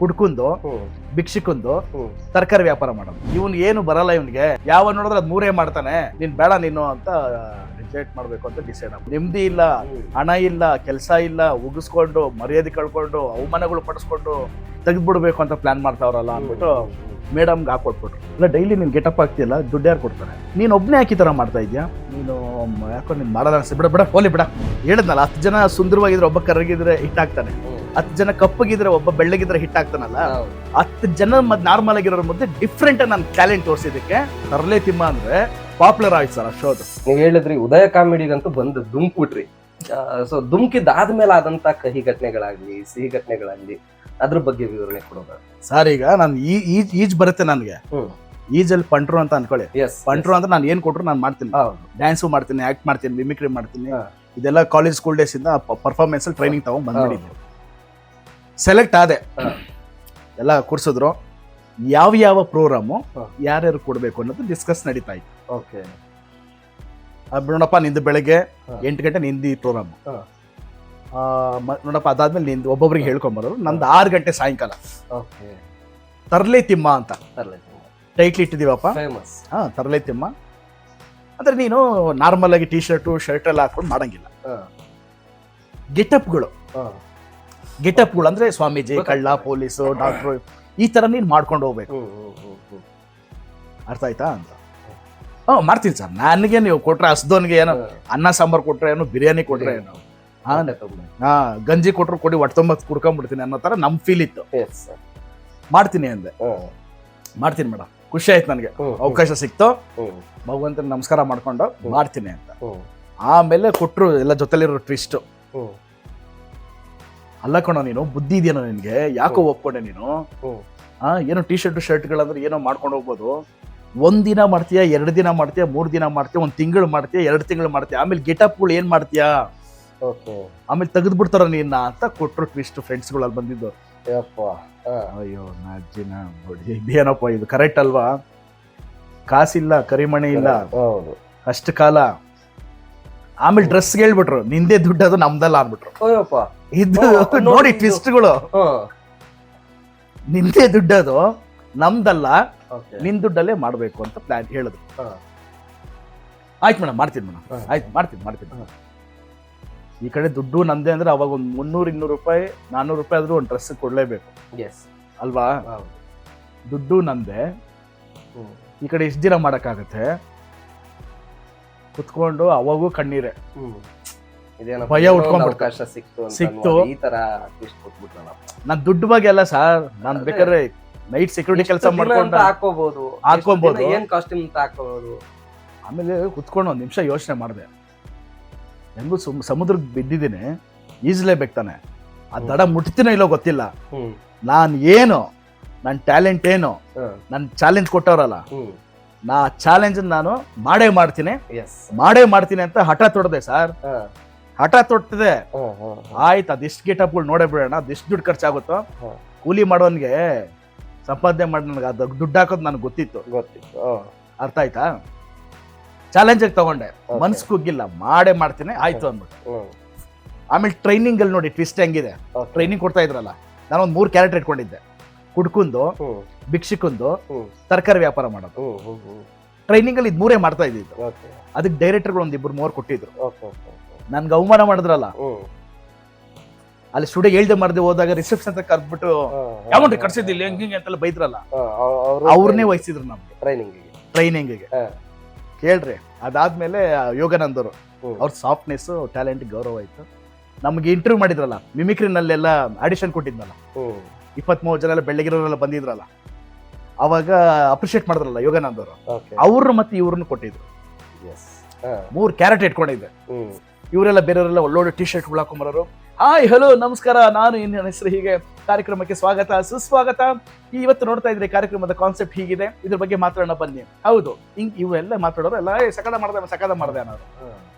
ಕುಡ್ಕುಂದು ಭಿಕ್ಷಿಕೊಂಡು ತರಕಾರಿ ವ್ಯಾಪಾರ ಮಾಡೋದು. ಇವನ್ ಏನು ಬರಲ್ಲ ಇವನ್ಗೆ. ಯಾವ ನೋಡಿದ್ರೆ ಅದ್ ಮೂರೇ ಮಾಡ್ತಾನೆ. ನೀನ್ ಬೇಡ ನೀನು ಅಂತ ರಿಜೆಕ್ಟ್ ಮಾಡ್ಬೇಕು ಅಂತ ಡಿಸೈಡ್ ಆಗ ನೆಮ್ಮದಿ ಇಲ್ಲ ಹಣ ಇಲ್ಲ ಕೆಲಸ ಇಲ್ಲ ಉಗಿಸ್ಕೊಂಡು ಮರ್ಯಾದೆ ಕಳ್ಕೊಂಡು ಅವಮಾನಗಳು ಪಡಿಸ್ಕೊಂಡು ತೆಗೆದ್ಬಿಡ್ಬೇಕು ಅಂತ ಪ್ಲಾನ್ ಮಾಡ್ತಾವ್ರಲ್ಲ ಅಂದ್ಬಿಟ್ಟು ಮೇಡಮ್ಗೆ ಹಾಕೊಟ್ಬಿಟ್ರು ಇಲ್ಲ ಡೈಲಿ ನೀನು ಗೆಟಪ್ ಆಗ್ತಿಲ್ಲ ದುಡ್ಡು ಯಾರು ಕೊಡ್ತಾರೆ? ನೀನು ಒಬ್ಬನೇ ಯಾಕೆ ಈ ಥರ ಮಾಡ್ತಾ ಇದೆಯಾ? ನೀನು ಯಾಕೋ ನೀನು ಮಾಡಲ್ಲ ಅನಿಸ್ತು. ಬಿಡ ಬಿಡ ಹೋಲಿ ಬಿಡ. ಹೇಳಿದ್ನಲ್ಲ ಹತ್ತು ಜನ ಸುಂದರವಾಗಿದ್ರೆ ಒಬ್ಬ ಕರಗಿದ್ರೆ ಹಿಟ್ ಆಗ್ತಾನೆ. ಹತ್ತು ಜನ ಕಪ್ಪಗಿದ್ರೆ ಒಬ್ಬ ಬೆಳ್ಳಗಿದ್ರೆ ಹಿಟ್ ಆಗ್ತಾನಲ್ಲ? ಹತ್ತು ಜನ ಮದ್ ನಾರ್ಮಲ್ ಆಗಿರೋರ ಮಧ್ಯೆ ಡಿಫ್ರೆಂಟ್ ನನ್ನ ಟ್ಯಾಲೆಂಟ್ ತೋರಿಸಿದಕ್ಕೆ ತರಲೆ ತಿಮ್ಮ ಅಂದ್ರೆ ಪಾಪ್ಯುಲರ್ ಆಯ್ತು ಸರ್ ಆ ಶೋದು ನೀವು ಹೇಳಿದ್ರಿ ಉದಯ ಕಾಮಿಡಿಗಂತೂ ಬಂದು ದುಮ್ಕ್ಬಿಟ್ರಿ ಸೊ ದುಮ್ಕಿದಾದ್ಮೇಲೆ ಆದಂತ ಕಹಿ ಘಟನೆಗಳಾಗ್ಲಿ ಸಿಹಿ ಘಟನೆಗಳಾಗ್ಲಿ ಅದ್ರ ಬಗ್ಗೆ ವಿವರಣೆ ಕೊಡೋದು ಸರ್ ಈಗ ನಾನು ಈ ಈಜ್ ಈಜ್ ಬರುತ್ತೆ ನನಗೆ. ಈಜಲ್ಲಿ ಪಂಟ್ರು ಅಂತ ಅನ್ಕೊಳ್ಳಿ. ಪಂಟ್ರು ಅಂತ ನಾನು ಏನ್ ಕೊಟ್ರು ನಾನು ಮಾಡ್ತೀನಿ. ಡ್ಯಾನ್ಸು ಮಾಡ್ತೀನಿ ಆಕ್ಟ್ ಮಾಡ್ತೀನಿ ಮಿಮಿಕ್ರಿ ಮಾಡ್ತೀನಿ. ಇದೆಲ್ಲ ಕಾಲೇಜ್ ಸ್ಕೂಲ್ ಡೇಸ್ ಇಂದ ಪರ್ಫಾರ್ಮೆನ್ಸ್ ಅಲ್ಲಿ ಟ್ರೈನಿಂಗ್ ತಗೊಂಡ್ ಬಂದ್ಬಿಟ್ಟಿದ್ದೆ ಸೆಲೆಕ್ಟ್ ಆದೆ. ಎಲ್ಲ ಕೊಡ್ಸಿದ್ರು ಯಾವ ಯಾವ ಪ್ರೋಗ್ರಾಮು. ಯಾರ್ಯಾರು ಕೊಡಬೇಕು ಅನ್ನೋದು ಡಿಸ್ಕಸ್ ನಡೀತಾ ಇತ್ತು. ಓಕೆ ನೋಡಪ್ಪ ನಿಂದು ಬೆಳಗ್ಗೆ. ಎಂಟು ಗಂಟೆ ನಿಂದಿ ಪ್ರೋಗ್ರಾಮ್. ನೋಡಪ್ಪ ಅದಾದ್ಮೇಲೆ ನಿಂದು ಒಬ್ಬೊಬ್ರಿಗೆ ಹೇಳ್ಕೊಂಬರೋರು ನಂದು ಆರು ಗಂಟೆ ಸಾಯಂಕಾಲ. ಓಕೆ ತರ್ಲೆ ತಿಮ್ಮ ಅಂತ. ತರ್ಲೆ ಟೈಟ್ಲ್ ಇಟ್ಟಿದೀವಪ್ಪ ಫೇಮಸ್ ಹಾಂ ತರಲೆ ತಿಮ್ಮ. ಅಂದ್ರೆ ನೀನು ನಾರ್ಮಲ್ ಆಗಿ ಟಿ ಶರ್ಟು ಶರ್ಟ್ ಎಲ್ಲ ಹಾಕೊಂಡು ಮಾಡಂಗಿಲ್ಲ. ಗೆಟಪ್ಗಳು ಗೆಟಪ್ಗಳು ಅಂದ್ರೆ ಸ್ವಾಮೀಜಿ ಕಳ್ಳ ಪೊಲೀಸ್ ಡಾಕ್ಟ್ರು ಈ ತರ ನೀನು ಮಾಡ್ಕೊಂಡು ಹೋಗ್ಬೇಕು. ಅರ್ಥ ಆಯ್ತಾ ಅಂತ. ಹ್ಞೂ ಮಾಡ್ತೀನಿ ಸರ್. ನನಗೆ ನೀವು ಕೊಟ್ರೆ ಹಸ್ದೋನ್ಗೆ ಏನೋ ಅನ್ನ ಸಾಂಬಾರ್ ಕೊಟ್ರೆ ಏನು ಬಿರಿಯಾನಿ ಕೊಟ್ರೆ ಏನು. ಹಾ. ಗಂಜಿ ಕೊಟ್ರು ಕೊಡಿ ಒಟ್ಟು ತೊಂಬತ್ತು ಕುಡ್ಕೊಂಡ್ಬಿಡ್ತೀನಿ ಅನ್ನೋ ತರ ನಮ್ ಫೀಲ್ ಇತ್ತು. ಮಾಡ್ತೀನಿ ಅಂದೆ. ಮಾಡ್ತೀನಿ ಮೇಡಮ್ ಖುಷಿ ಆಯ್ತು ನನಗೆ. ಅವಕಾಶ ಸಿಕ್ತು. ಭಗವಂತನ ನಮಸ್ಕಾರ ಮಾಡ್ಕೊಂಡು ಮಾಡ್ತೀನಿ ಅಂತ. ಆಮೇಲೆ ಕೊಟ್ಟರು ಎಲ್ಲ ಜೊತೆಲಿರೋ ಟ್ವಿಸ್ಟ್. ಅಲ್ಲ ಕಣೋ ನೀನು ಬುದ್ಧಿ ಇದೆಯಾ ನಿನ್ಗೆ? ಯಾಕೋ. ಒಪ್ಕೊಂಡೆ ನೀನು? ಹಾ ಆ ಏನೋ ಟಿ ಶರ್ಟ್ ಶರ್ಟ್ಗಳಂದ್ರೆ ಏನೋ ಮಾಡ್ಕೊಂಡು ಹೋಗ್ಬೋದು. ಒಂದ್ ದಿನ ಮಾಡ್ತೀಯಾ ಎರಡು ದಿನ ಮಾಡ್ತೀಯಾ ಮೂರ್ ದಿನ ಮಾಡ್ತೀಯಾ ಒಂದ್ ತಿಂಗಳು ಮಾಡ್ತೀಯಾ ಎರಡು ತಿಂಗಳು ಮಾಡ್ತೀಯಾ? ಆಮೇಲೆ ಗೆಟಪ್ಗಳು ಏನ್ ಮಾಡ್ತೀಯಾ? ಆಮೇಲೆ ತೆಗೆದ್ಬಿಡ್ತಾರ ನಿನ್ನ ಅಂತ ಕೊಟ್ರು ಟ್ವಿಸ್ಟ್ ಫ್ರೆಂಡ್ಸ್ಗಳಲ್ಲಿ ಬಂದಿದ್ದು. ಯಪ್ಪ. ಹಾ. ಅಯ್ಯೋ ನಾಜಿನ ನೋಡಿ ಇದೇನಪ್ಪ ಇದು? ಕರೆಕ್ಟ್ ಅಲ್ವಾ? ಕಾಸಿಲ್ಲ ಕರಿಮಣಿ ಇಲ್ಲ. ಅಷ್ಟು ಕಾಲ. ಆಮೇಲೆ ಡ್ರೆಸ್ ಹೇಳ್ಬಿಟ್ರು ನಿಂದೇ ದುಡ್ಡು ಅದು ನಮ್ದಲ್ಲ ಅಂದ್ಬಿಟ್ರು. ಅಯ್ಯಪ್ಪ. ಇದು ನೋಡಿ ನೋಡಿ ಗಳು ಟ್ವಿಸ್ಟ್ಗಳು. ನಿಂದೇ ದುಡ್ಡದು ನಮ್ದಲ್ಲ. ನಿನ್ ದುಡ್ಡಲ್ಲೇ ಮಾಡ್ಬೇಕು ಅಂತ ಪ್ಲಾನ್ ಹೇಳಿದ್ರು. ಹಾ. ಆಯ್ತು ಮೇಡಮ್ ಮಾಡ್ತೀನಿ ಮೇಡಮ್ ಆಯ್ತು ಮಾಡ್ತೀನಿ ಮಾಡ್ತೀನಿ. ಈ ಕಡೆ ದುಡ್ಡು ನಂದೇ ಅಂದ್ರೆ ಅವಾಗ ಒಂದು ಮುನ್ನೂರು ಇನ್ನೂರು ರೂಪಾಯಿ ನಾನ್ನೂರು ರೂಪಾಯಿ ಆದ್ರೂ ಒಂದು ಡ್ರೆಸ್ ಕೊಡ್ಲೇಬೇಕು. ಅಲ್ವಾ. ದುಡ್ಡು ನಂದೆ. ಈ ಕಡೆ ಎಷ್ಟು ದಿನ ಮಾಡಕ್ಕಾಗತ್ತೆ. ಕುತ್ಕೊಂಡು ಅವಾಗೂ ಕಣ್ಣೀರೆ. ಭಯ ಉಟ್ಕೊಂಡ್ಬಿಡ್ತು. ಸಿಕ್ತು ಸಿಕ್ತು. ಈ ತರ ನಾನ್ ದುಡ್ಡು ಬಗ್ಗೆ ಅಲ್ಲ ಸರ್ ನಾನ್ ಬೇಕಾದ್ರೆ ನೈಟ್ ಸೆಕ್ಯೂರಿಟಿ ಕೆಲಸ ಮಾಡ್ಕೊಂಡು ಹಾಕೋಬಹುದು ಹಾಕೋಬಹುದು ಏನ್ ಕಾಸ್ಟ್ಯೂಮ್ ಅಂತ ಹಾಕೋಬಹುದು ಆಮೇಲೆ ಕುತ್ಕೊಂಡು ಒಂದ್ ನಿಮಿಷ ಯೋಚನೆ ಮಾಡಿದೆ. ಹೆಂಗು ಸುಮ್ ಸಮುದ್ರಕ್ಕೆ ಬಿದ್ದಿದ್ದೀನಿ ಈಜಲೇಬೇಕು ತಾನೆ. ಆ ದಡ ಮುಟ್ತೀನೋ ಇಲ್ಲೋ ಗೊತ್ತಿಲ್ಲ. ನಾನ್ ಏನು ನನ್ನ ಟ್ಯಾಲೆಂಟ್ ಏನು ನನ್ ನನ್ನ ಚಾಲೆಂಜ್ ಕೊಟ್ಟವರಲ್ಲ ನಾ ಚಾಲೆಂಜ್ ನಾನು ಮಾಡೇ ಮಾಡ್ತೀನಿ. ಎಸ್ ಮಾಡೇ ಮಾಡ್ತೀನಿ ಅಂತ ಹಠ ತೊಡದೆ ಸರ್. ಹಠ ತೊಟ್ಟಿದೆ ಆಯ್ತು ಅದಿಷ್ಟು ಗಿಟಪ್ಗಳು ನೋಡೇ ಬಿಡೋಣ ಅದಿಷ್ಟು ದುಡ್ಡು ಖರ್ಚಾಗುತ್ತೋ? ಕೂಲಿ ಮಾಡೋನ್ಗೆ ಸಂಪಾದನೆ ಮಾಡಿ ನನಗೆ ಅದು ದುಡ್ಡು ಹಾಕೋದು ನನಗೆ ಗೊತ್ತಿತ್ತು. ಗೊತ್ತಿತ್ತು ಅರ್ಥ ಆಯ್ತಾ? ಚಾಲೆಂಜಾಗಿ ತಗೊಂಡೆ. ಮನ್ಸು ಕುಗ್ಗಿಲ್ಲ ಮಾಡೇ ಮಾಡ್ತೀನಿ ಆಯ್ತು ಅಂದ್ಬಿಟ್ಟು. ಆಮೇಲೆ ಟ್ರೈನಿಂಗ್ ಅಲ್ಲಿ ನೋಡಿ ಟ್ವಿಸ್ಟ್ ಹೆಂಗಿದೆ? ಟ್ರೈನಿಂಗ್ ಕೊಡ್ತಾ ಇದ್ರಲ್ಲ ಒಂದು ಮೂರು ಕ್ಯಾರೆಕ್ಟರ್ ಇಟ್ಕೊಂಡಿದ್ದೆ. ಕುಡ್ಕೊಂಡು ಭಿಕ್ಷಕೊಂದು ತರಕಾರಿ ವ್ಯಾಪಾರ ಮಾಡೋದು. ಟ್ರೈನಿಂಗ್ ಅಲ್ಲಿ ಇದು ಮೂರೇ ಮಾಡ್ತಾ ಇದ್ದಿದ್ದು. ಅದಕ್ಕೆ ಡೈರೆಕ್ಟರ್ಗಳು ಒಂದು ಇಬ್ಬರು ಮೂರು ಕೊಟ್ಟಿದ್ರು. ನನ್ಗೆ ಅವಮಾನ ಮಾಡಿದ್ರಲ್ಲ. ಅಲ್ಲಿ ಸ್ಟುಡಿಯೋ ಹೇಳ್ದೆ ಮಾಡ್ದೆ ಹೋದಾಗ ರಿಸೆಪ್ಷನ್ ಅಂತ ಕರ್ದ್ಬಿಟ್ಟು. ಯಾವನ್ರಿ ಹೆಂಗೆ ಹೆಂಗ್ ಹಿಂಗೆ? ಅಂತೆಲ್ಲ ಬೈದ್ರಲ್ಲ. ಅವ್ರನ್ನೇ ವಹಿಸಿದ್ರು ನಮ್ಗೆ. ಟ್ರೈನಿಂಗಿಗೆ ಟ್ರೈನಿಂಗಿಗೆ. ಕೇಳ್ರಿ ಅದಾದ್ಮೇಲೆ ಯೋಗಾನಂದರು. ಅವ್ರ ಸಾಫ್ಟ್ನೆಸ್ ಟ್ಯಾಲೆಂಟ್ ಗೌರವ ಆಯ್ತು ನಮ್ಗೆ ಇಂಟರ್ವ್ಯೂ ಮಾಡಿದ್ರಲ್ಲ ಮಿಮಿಕ್ರಿನಲ್ಲೆಲ್ಲ ಆಡಿಷನ್ ಕೊಟ್ಟಿದ್ನಲ್ಲ. ಹ್ಮ್. ಇಪ್ಪತ್ಮೂರು ಜನ ಎಲ್ಲ ಬೆಳಗಿರೋರೆಲ್ಲ ಬಂದಿದ್ರಲ್ಲ. ಅವಾಗ ಅಪ್ರಿಷಿಯೇಟ್ ಮಾಡಿದ್ರಲ್ಲ ಯೋಗಾನಂದ್ ಅವರು ಮತ್ತೆ ಇವ್ರನ್ನ ಕೊಟ್ಟಿದ್ರು. ಮೂರು ಕ್ಯಾರೆಟ್ ಇಟ್ಕೊಂಡಿದ್ದೆ. ಇವರೆಲ್ಲ ಬೇರೆಯವರೆಲ್ಲ ಒಳ್ಳೊಳ್ಳೆ ಟಿ ಶರ್ಟ್ ಉಳ್ಳಾಕೊಂಬರೋರು ಹಾಯ್ ಹಲೋ ನಮಸ್ಕಾರ. ನಾನು ಏನು ಹೆಸರು ಹೀಗೆ ಕಾರ್ಯಕ್ರಮಕ್ಕೆ ಸ್ವಾಗತ ಸುಸ್ವಾಗತ. ಈ ಇವತ್ತು ನೋಡ್ತಾ ಇದ್ರೆ ಕಾರ್ಯಕ್ರಮದ ಕಾನ್ಸೆಪ್ಟ್ ಹೀಗಿದೆ. ಇದ್ರ ಬಗ್ಗೆ ಮಾತಾಡೋಣ ಬನ್ನಿ. ಹೌದು ಹಿಂಗ್ ಇವೆಲ್ಲ ಮಾತಾಡೋರು ಎಲ್ಲ "ಏ, ಸಕದ ಮಾಡ್ದೆ ಸಕದ ಮಾಡ್ದೆ ಅನ್ನೋರು.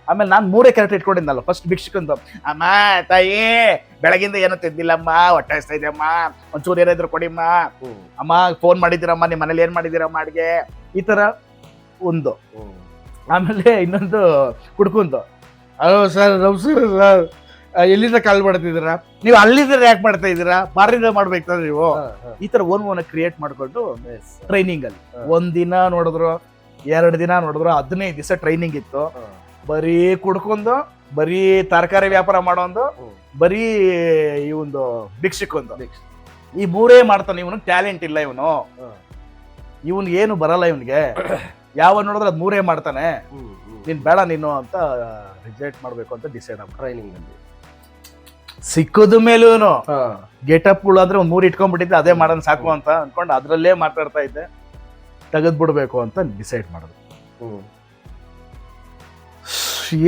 ಆಮೇಲೆ ನಾನು ಮೂರೇ ಕ್ಯಾರೆಕ್ಟರ್ ಇಟ್ಕೊಂಡಿದ್ನಲ್ಲ ಫಸ್ಟ್ ಭಿಕ್ಷಕಂದು. ಅಮ್ಮ ತಾಯಿ ಬೆಳಗಿಂದ ಏನೋ ತಿದ್ದಿಲ್ಲಮ್ಮ ಹೊಟ್ಟೆ ಹಸ್ತಾ ಇದೆಯಮ್ಮ ಒಂಚೂರು ಏನಾದ್ರು ಕೊಡಿಮ್ಮ. ಅಮ್ಮ ಫೋನ್ ಮಾಡಿದ್ದೀರಮ್ಮ ನಿಮ್ಮ ಮನೇಲಿ ಏನ್ ಮಾಡಿದ್ದೀರಮ್ಮ ಅಡ್ಗೆ? ಈ ತರ ಒಂದು. ಆಮೇಲೆ ಇನ್ನೊಂದು ಕುಡ್ಕುಂದು. ಹಲೋ ಸರ್ ನಮಸ್ಕಾರ ಸರ್ ಎಲ್ಲಿಂದ ಕಾಲ್ ಮಾಡ್ತಿದ್ದೀರಾ? ನೀವು ಅಲ್ಲಿಂದ ಯಾಕೆ ಮಾಡ್ತಾ ಇದ್ದೀರಾ? ಬಾರಿಂದ ಮಾಡ್ಬೇಕು ನೀವು? ಈ ತರ ಓನ್ ಓನ್ ಕ್ರಿಯೇಟ್ ಮಾಡ್ಕೊಂಡು ಟ್ರೈನಿಂಗ್ ಅಲ್ಲಿ. ಒಂದಿನ ನೋಡಿದ್ರು ಎರಡು ದಿನ ನೋಡಿದ್ರು ಹದಿನೈದು ದಿವಸ ಟ್ರೈನಿಂಗ್ ಇತ್ತು. ಬರೀ ಕುಡ್ಕೊಂಡು ಬರೀ ತರಕಾರಿ ವ್ಯಾಪಾರ ಮಾಡೋದು ಬರೀ ಈ ಒಂದು ಭಿಕ್ಷಕೊಂದು. ಈ ಮೂರೇ ಮಾಡ್ತಾನೆ ಇವನು ಟ್ಯಾಲೆಂಟ್ ಇಲ್ಲ ಇವನು. ಇವನ್ ಏನು ಬರಲ್ಲ ಇವನ್ಗೆ. ಯಾವ ನೋಡಿದ್ರೆ ಅದ್ ಮೂರೇ ಮಾಡ್ತಾನೆ. ನೀನ್ ಬೇಡ ನೀನು ಅಂತ ರಿಜೆಕ್ಟ್ ಮಾಡಬೇಕು ಅಂತ ಡಿಸೈಡ್ ಆಗ ಟ್ರೈನಿಂಗ್ ಅಲ್ಲಿ. ಸಿಕ್ಕದ ಮೇಲೂ ಗೆಟಪ್ಗಳು ಅಂದ್ರೆ ಒಂದ್ ಮೂರ್ ಇಟ್ಕೊಂಡ್ಬಿಟ್ಟಿದ್ದೆ ಅದೇ ಮಾಡೋಣ ಸಾಕು ಅಂತ ಅನ್ಕೊಂಡು ಅದರಲ್ಲೇ ಮಾತಾಡ್ತಾ ಇದ್ದೆ. ತೆಗೆದ್ ಬಿಡಬೇಕು ಅಂತ ಡಿಸೈಡ್ ಮಾಡಿದ್ರು ಹ್ಮ್.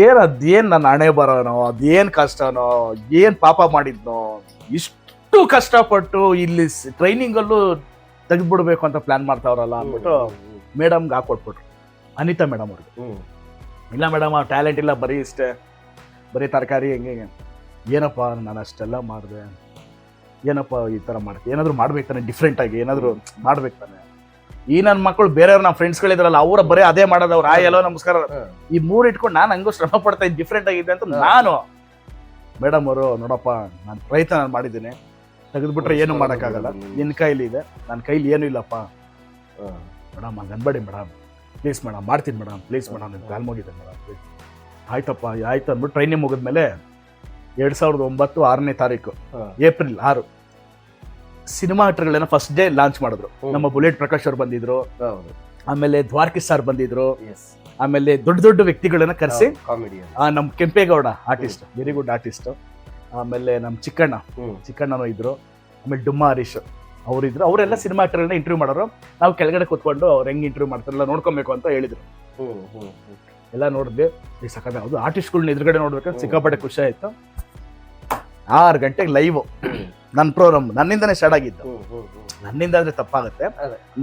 ಏನ್ ಅದೇನ್ ನನ್ನ ಹಣೆ ಬರೋನೋ ಅದೇನ್ ಕಷ್ಟನೋ ಏನ್ ಪಾಪ ಮಾಡಿದ್ನೋ ಇಷ್ಟು ಕಷ್ಟಪಟ್ಟು ಇಲ್ಲಿ ಟ್ರೈನಿಂಗ್ ಅಲ್ಲೂ ತೆಗೆದ್ಬಿಡ್ಬೇಕು ಅಂತ ಪ್ಲಾನ್ ಮಾಡ್ತಾವ್ರಲ್ಲ ಅಂದ್ಬಿಟ್ಟು ಮೇಡಮ್ಗೆ ಹಾಕೊಟ್ಬಿಟ್ರು. ಅನಿತಾ ಮೇಡಮ್ ಅವ್ರಿಗೆ. ಹ್ಮ್. ಇಲ್ಲ ಮೇಡಮ್ ಆ ಟ್ಯಾಲೆಂಟ್ ಇಲ್ಲ ಬರೀ ಇಷ್ಟೇ. ಬರೀ ತರಕಾರಿ ಹೆಂಗೆ ಹೆಂಗೆ. ಏನಪ್ಪ ನಾನು ಅಷ್ಟೆಲ್ಲ ಮಾಡಿದೆ. ಏನಪ್ಪ ಈ ಥರ ಮಾಡ್ತೀನಿ ಏನಾದರೂ ಮಾಡ್ಬೇಕು ತಾನೆ ಡಿಫ್ರೆಂಟಾಗಿ ಏನಾದರೂ ಮಾಡ್ಬೇಕು ತಾನೆ. ಈ ನನ್ನ ಮಕ್ಕಳು ಬೇರೆಯವ್ರು ನಮ್ಮ ಫ್ರೆಂಡ್ಸ್ಗಳಿದ್ರಲ್ಲ ಅವರ ಬರೀ ಅದೇ ಮಾಡೋದು ಅವ್ರು ಆಯ್ ಎಲ್ಲೋ ನಮಸ್ಕಾರ. ಈ ಮೂರು ಇಟ್ಕೊಂಡು ನಾನು ಹಂಗೂ ಶ್ರಮ ಪಡ್ತಾ ಇದ್ದು ಡಿಫ್ರೆಂಟ್ ಆಗಿದೆ ಅಂತ ನಾನು. ಮೇಡಮ್ ಅವರು ನೋಡಪ್ಪ ನಾನು ಪ್ರಯತ್ನ ನಾನು ಮಾಡಿದ್ದೀನಿ. ತೆಗೆದುಬಿಟ್ರೆ ಏನು ಮಾಡೋಕ್ಕಾಗಲ್ಲ. ನಿನ್ನ ಕೈಲಿ ಇದೆ. ನನ್ನ ಕೈಲಿ ಏನೂ ಇಲ್ಲಪ್ಪ. ಮೇಡಮ್ ಅನ್ಬೇಡಿ ಮೇಡಮ್. ಪ್ಲೀಸ್ ಮೇಡಮ್ ಮಾಡ್ತೀನಿ ಮೇಡಮ್ ಪ್ಲೀಸ್ ಮೇಡಮ್ ನಿಮ್ಗೆ ಕಾಲ್ ಮುಗಿದೆ ಮೇಡಮ್ ಆಯ್ತಪ್ಪ ಆಯ್ತು ಅಂದ್ಬಿಟ್ಟು ಟ್ರೈನಿಂಗ್ ಮುಗಿದ್ಮೇಲೆ ಎರಡು ಸಾವಿರದ ಒಂಬತ್ತು ಆರನೇ ತಾರೀಕು ಏಪ್ರಿಲ್ ಆರು ಸಿನಿಮಾ ಥಿಯೇಟರ್ಗಳನ್ನ ಫಸ್ಟ್ ಡೇ ಲಾಂಚ್ ಮಾಡಿದ್ರು. ನಮ್ಮ ಬುಲೆಟ್ ಪ್ರಕಾಶ್ ಅವ್ರು ಬಂದಿದ್ರು ಆಮೇಲೆ ದ್ವಾರಕಿ ಸರ್ ಬಂದಿದ್ರು ಆಮೇಲೆ ದೊಡ್ಡ ದೊಡ್ಡ ವ್ಯಕ್ತಿಗಳನ್ನ ಕರೆಸಿ ನಮ್ಮ Kempegowda artist very good artist ಆಮೇಲೆ ನಮ್ಮ ಚಿಕ್ಕಣ್ಣ ಚಿಕ್ಕಣ್ಣನೂ ಇದ್ರು ಆಮೇಲೆ ಡುಮ್ಮ ಹರೀಶ್ ಅವರಿದ್ರು ಅವರೆಲ್ಲ ಸಿನಿಮಾ ಆಕ್ಟರ್ಗಳನ್ನ ಇಂಟರ್ವ್ಯೂ ಮಾಡೋರು. ನಾವು ಕೆಳಗಡೆ ಕೂತ್ಕೊಂಡು ಅವ್ರು ಹೆಂಗ್ ಇಂಟರ್ವ್ಯೂ ಮಾಡ್ತಾರಲ್ಲ ನೋಡ್ಕೊಬೇಕು ಅಂತ ಹೇಳಿದ್ರು. ಎಲ್ಲ ನೋಡಿದ್ವಿ. ಈ ಸಕತ್ ಅದು ಆರ್ಟಿಸ್ಟ್ಗಳನ್ನ ಎದುರುಗಡೆ ನೋಡ್ಬೇಕಂತ ಸಿಕ್ಕಾಪಟ್ಟೆ ಖುಷಿ ಆಯ್ತು. ಆರು ಗಂಟೆಗೆ ಲೈವ್ ನನ್ನ ಪ್ರೋಗ್ರಾಮ್ ನನ್ನಿಂದನೇ ಸ್ಟಾರ್ಟ್ ಆಗಿದ್ದು. ನನ್ನಿಂದ ಅಂದ್ರೆ ತಪ್ಪಾಗುತ್ತೆ.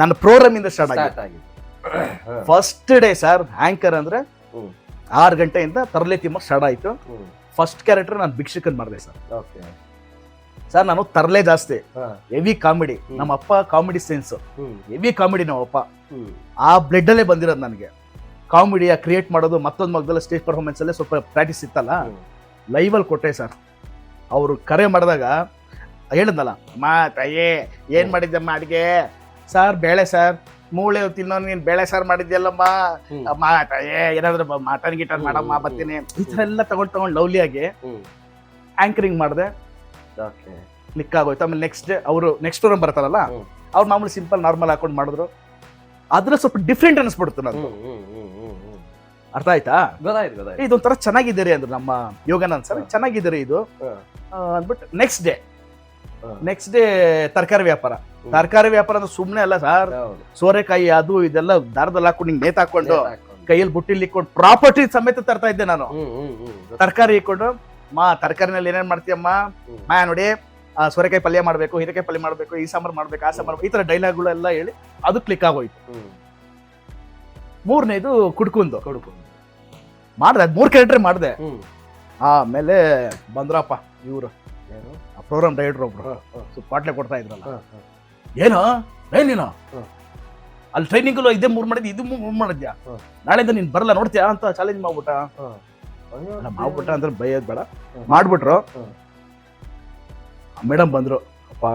ನನ್ನ ಪ್ರೋಗ್ರಾಮ್ ಇಂದ ಸ್ಟಾರ್ಟ್ ಆಗಿದ್ದು. ಆಗಿದೆ ಫಸ್ಟ್ ಡೇ ಸರ್ ಆಂಕರ್ ಅಂದ್ರೆ. ಆರು ಗಂಟೆಯಿಂದ ತರಲೆ ತಿಮ್ಮ ಸ್ಟಾರ್ಟ್ ಆಯ್ತು. ಫಸ್ಟ್ ಕ್ಯಾರೆಕ್ಟರ್ ನಾನು ಭಿಕ್ಷಕನ್ ಮಾಡಿದೆ ಸರ್ ಓಕೆ ಸರ್ ನಾನು ತರಲೆ ಜಾಸ್ತಿ. ಹೆವಿ ಕಾಮಿಡಿ ನಮ್ಮ ಅಪ್ಪ ಕಾಮಿಡಿ ಸೆನ್ಸ್ ಹೆವಿ ಕಾಮಿಡಿ ನಮ್ಮ ಅಪ್ಪ. ಆ ಬ್ಲಡ್ ಅಲ್ಲೇ ಬಂದಿರೋದು ನನಗೆ. ಕಾಮಿಡಿಯ ಕ್ರಿಯೇಟ್ ಮಾಡೋದು ಮತ್ತೊಂದು ಮಗದಲ್ಲ ಸ್ಟೇಜ್ ಪರ್ಫಾರ್ಮೆನ್ಸ್ ಅಲ್ಲೇ ಸ್ವಲ್ಪ ಪ್ರಾಕ್ಟೀಸ್ ಇತ್ತಲ್ಲ. ಲೈವ್ ಅಲ್ಲಿ ಕೊಟ್ಟೆ ಸರ್. ಅವರು ಕರೆ ಮಾಡಿದಾಗ ಹೇಳಿದ್ನಲ್ಲ ಮಾ ತಾಯೇ ಏನ್ ಮಾಡಿದ್ದಮ್ಮ ಅಡಿಗೆ? ಸರ್ ಬೇಳೆ ಸರ್. ಮೂಳೆ ತಿನ್ನೋ ನೀನ್ ಬೇಳೆ ಸಾರ್ ಮಾಡಿದ್ಯಲ್ಲಮ್ಮ. ಅಮ್ಮ ತಾಯೇ ಏನಾದ್ರು ಮಟನ್ ಗಿಟನ್ ಮಾಡಮ್ಮ. ಬರ್ತೀನಿ. ಈ ಥರ ಎಲ್ಲ ತಗೊಂಡ್ ತಗೊಂಡ್ ಲವ್ಲಿಯಾಗಿ ಆಂಕರಿಂಗ್ ಮಾಡಿದೆ. ಕ್ಲಿಕ್ ಆಗೋಯ್ತು. ಆಮೇಲೆ ನೆಕ್ಸ್ಟ್ ಡೇ ಅವರು ನೆಕ್ಸ್ಟ್ ರೂಮ್ ಬರ್ತಾರಲ್ಲ. ಅವ್ರು ಮಾಮೂಲಿ ಸಿಂಪಲ್ ನಾರ್ಮಲ್ ಹಾಕೊಂಡು ಮಾಡಿದ್ರು. ಅದ್ರ ಸ್ವಲ್ಪ ಡಿಫ್ರೆಂಟ್ ಅನಿಸ್ಬಿಡ್ತು ನಾನು ಅರ್ಥ ಆಯ್ತಾ? ಇದೊಂಥರ ಚೆನ್ನಾಗಿದ್ದೀರಿ ಅಂದ್ರೆ ನಮ್ಮ ಯೋಗಾನಂದ್ ಸರ್. ಚೆನ್ನಾಗಿದ್ದೀರಿ ಇದು. ಅಂದ್ಬಿಟ್ಟು ನೆಕ್ಸ್ಟ್ ಡೇ ನೆಕ್ಸ್ಟ್ ಡೇ ತರಕಾರಿ ವ್ಯಾಪಾರ. ತರಕಾರಿ ವ್ಯಾಪಾರ ಅಂದ್ರೆ ಸುಮ್ಮನೆ ಅಲ್ಲ ಸರ್. ಸೋರೆಕಾಯಿ ಅದು ಇದೆಲ್ಲ ದಾರದಲ್ಲಿ ಹಾಕೊಂಡು ಹಿಂಗೆ ನೇತಾಕೊಂಡು ಕೈಯಲ್ಲಿ ಬುಟ್ಟಿಲಿ ಇಕ್ಕೊಂಡು ಪ್ರಾಪರ್ಟಿ ಸಮೇತ ತರ್ತಾ ಇದ್ದೆ ನಾನು. ತರಕಾರಿ ಇಟ್ಕೊಂಡು ಮಾ ತರಕಾರಿನಲ್ಲಿ ಏನೇನ್ ಮಾಡ್ತೀಯಮ್ಮ. ಮಾ ನೋಡಿ ಆ, ಸೋರೆಕಾಯಿ ಪಲ್ಯ ಮಾಡಬೇಕು ಹೀರೆಕಾಯಿ ಪಲ್ಯ ಮಾಡಬೇಕು ಈ ಸಾಂಬಾರು ಮಾಡ್ಬೇಕು ಆ ಸಾಂಬಾರು ಈ ತರ ಡೈಲಾಗ್ಗಳೆಲ್ಲ ಹೇಳಿ ಅದು ಕ್ಲಿಕ್ ಆಗೋಯ್ತು. ಮೂರನೇದು ಕುಡ್ಕುಂದು. ಕುಡ್ಕುಂದು. ಮಾಡ್ದೆ ಅದ್ ಮೂರ್ ಕ್ಯಾರೆಕ್ಟರ್ ಮಾಡಿದೆ. ಆಮೇಲೆ ಬಂದ್ರಪ್ಪ ಇವರು. ಪ್ರೋಗ್ರಾಮ್ ಡೈರೆಕ್ಟರ್ ಒಬ್ರು. ಪಾಟ್ಲೆ ಕೊಡ್ತಾ ಇದ್ರಲ್ಲ. ಏನು? ಏನ್ ನೀನು? ಹ್ಮ್. ಅಲ್ಲಿ ಟ್ರೈನಿಂಗ್ ಇದೇ ಮೂರು ಮಾಡಿದ್ಯ? ಇದು ಮೂರು ಮಾಡಿದ್ಯಾ? ನಾಳೆ ನಾಳೆಯಿಂದ ನೀನ್ ಬರಲ್ಲ ನೋಡ್ತೀಯಾ ಅಂತ ಚಾಲೆಂಜ್ ಮಾಡ್ಬಿಟ್ಟ. ಮಾಡ್ಬಿಟ್ಟ ಅಂದ್ರೆ ಬೈಯೋದ್ ಬೇಡ. ಮಾಡ್ಬಿಟ್ರು. ಮೇಡಮ್ ಬಂದ್ರು ಅಪ್ಪ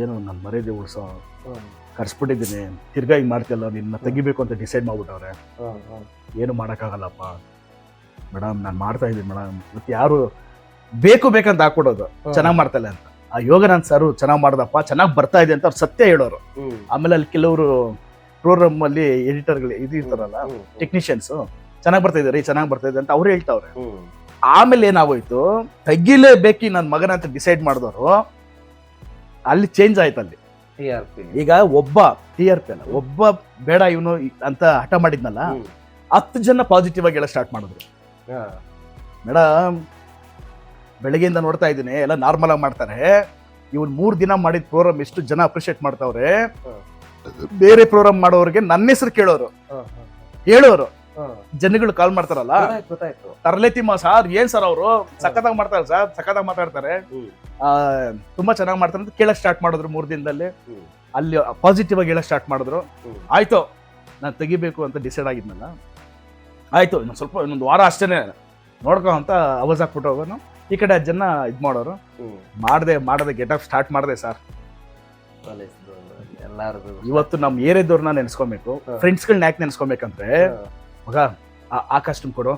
ಏನು ನನ್ನ ಮರ್ಯಾದೆ ಉಳ್ಸೋ ಕರ್ಸ್ಬಿಟ್ಟಿದ್ದೀನಿ. ತಿರ್ಗಾ ಹಿಂಗ್ ಮಾಡ್ತಿಲ್ಲ ನಿನ್ನ ತೆಗಿಬೇಕು ಅಂತ ಡಿಸೈಡ್ ಮಾಡ್ಬಿಟ್ಟವ್ರೆ. ಏನು ಮಾಡೋಕ್ಕಾಗಲ್ಲಪ್ಪ. ಮೇಡಮ್ ನಾನು ಮಾಡ್ತಾ ಇದ್ದೀನಿ ಮೇಡಮ್. ಮತ್ತೆ ಯಾರು ಬೇಕು ಬೇಕಂತ ಹಾಕ್ಬಿಡೋದು. ಚೆನ್ನಾಗಿ ಮಾಡ್ತಲ್ಲ ಅಂತ. ಆ ಯೋಗ ನಾನು ಸರ್ ಚೆನ್ನಾಗಿ ಮಾಡ್ದಪ್ಪ ಚೆನ್ನಾಗಿ ಬರ್ತಾ ಇದೆ ಅಂತ ಅವ್ರು ಸತ್ಯ ಹೇಳೋರು. ಆಮೇಲೆ ಅಲ್ಲಿ ಕೆಲವರು ಪ್ರೋಗ್ರಾಮ್ ಅಲ್ಲಿ ಎಡಿಟರ್ಗಳು ಇದು ಇರ್ತಾರಲ್ಲ ಟೆಕ್ನಿಷಿಯನ್ಸ್ ಚೆನ್ನಾಗಿ ಬರ್ತಾ ರೀ ಚೆನ್ನಾಗಿ ಬರ್ತಾ ಇದೆ ಅಂತ ಅವ್ರು ಹೇಳ್ತಾವ್ರೆ. ಆಮೇಲೆ ಏನಾಗೋಯ್ತು ತೆಗಿಲೇಬೇಕು ನನ್ನ ಮಗನ ಅಂತ ಡಿಸೈಡ್ ಮಾಡಿದವರು ಅಲ್ಲಿ ಚೇಂಜ್ ಆಯ್ತು ಅಲ್ಲಿ. ಈಗ ಒಬ್ಬ ಟಿ ಆರ್ ಪಿ ಅಲ್ಲ ಒಬ್ಬ ಬೇಡ ಇವನು ಅಂತ ಹಠ ಮಾಡಿದ್ನಲ್ಲ. ಹತ್ತು ಜನ ಪಾಸಿಟಿವ್ ಆಗಿ ಹೇಳ ಸ್ಟಾರ್ಟ್ ಮಾಡಿದ್ರು. ಮೇಡಮ್ ಬೆಳಗ್ಗೆಯಿಂದ ನೋಡ್ತಾ ಇದ್ದೀನಿ ಎಲ್ಲ ನಾರ್ಮಲ್ ಆಗಿ ಮಾಡ್ತಾರೆ. ಇವನ್ ಮೂರ್ ದಿನ ಮಾಡಿದ ಪ್ರೋಗ್ರಾಮ್ ಎಷ್ಟು ಜನ ಅಪ್ರಿಶಿಯೇಟ್ ಮಾಡ್ತಾವ್ರೆ. ಬೇರೆ ಪ್ರೋಗ್ರಾಮ್ ಮಾಡೋರಿಗೆ ನನ್ನ ಹೆಸರು ಕೇಳೋರು. ಹೇಳೋರು. ಜನಗಳು ಕಾಲ್ ಮಾಡ್ತಾರಲ್ಲ? ಗೊತ್ತಾಯ್ತು ಮಾ ಸಾರ್ ಏನ್ ಸರ್ ಅವರು? ಸಖತ್ತಾಗಿ ಮಾಡ್ತಾರೆ ಸರ್ ಸಖತ್ತಾಗಿ ಮಾತಾಡ್ತಾರೆ. ತುಂಬಾ ಚೆನ್ನಾಗಿ ಮಾಡ್ತಾರೆ ಅಂತ ಕೇಳಕ್ ಸ್ಟಾರ್ಟ್ ಮಾಡಿದ್ರು ಮೂರ್ ದಿನದಲ್ಲಿ. ಅಲ್ಲಿ ಪಾಸಿಟಿವ್ ಆಗಿ ಹೇಳಕ್ ಸ್ಟಾರ್ಟ್ ಮಾಡಿದ್ರು. ಆಯ್ತು ನಾನು ತೆಗಿಬೇಕು ಅಂತ ಡಿಸೈಡ್ ಆಗಿದ್ನಲ್ಲ. ಆಯ್ತು ಇನ್ನೊಂದು ಸ್ವಲ್ಪ ಇನ್ನೊಂದು ವಾರ ಅಷ್ಟೇನೆ ನೋಡ್ಕೊ ಅಂತ ಅವಾಜ್ ಹಾಕ್ಬಿಟ್ಟು ಹೋಗೋನು ಈ ಕಡೆ ಜನ ಇದ್ ಮಾಡೋರು. ಮಾಡ್ದೆ ಮಾಡದೆ ಗೆಟ್ ಗೆಟಪ್ ಸ್ಟಾರ್ಟ್ ಮಾಡಿದೆ ಸರ್. ಇವತ್ತು ನಮ್ಮ ಏರಿಯಾದವ್ರನ್ನ ನೆನ್ಸ್ಕೊಬೇಕು. ಫ್ರೆಂಡ್ಸ್ಗಳನ್ನ ಯಾಕೆ ನೆನ್ಸ್ಕೊಬೇಕಂದ್ರೆ. ಮಗ ಆ- ಕಾಸ್ಟ್ಯೂಮ್ ಕೊಡು.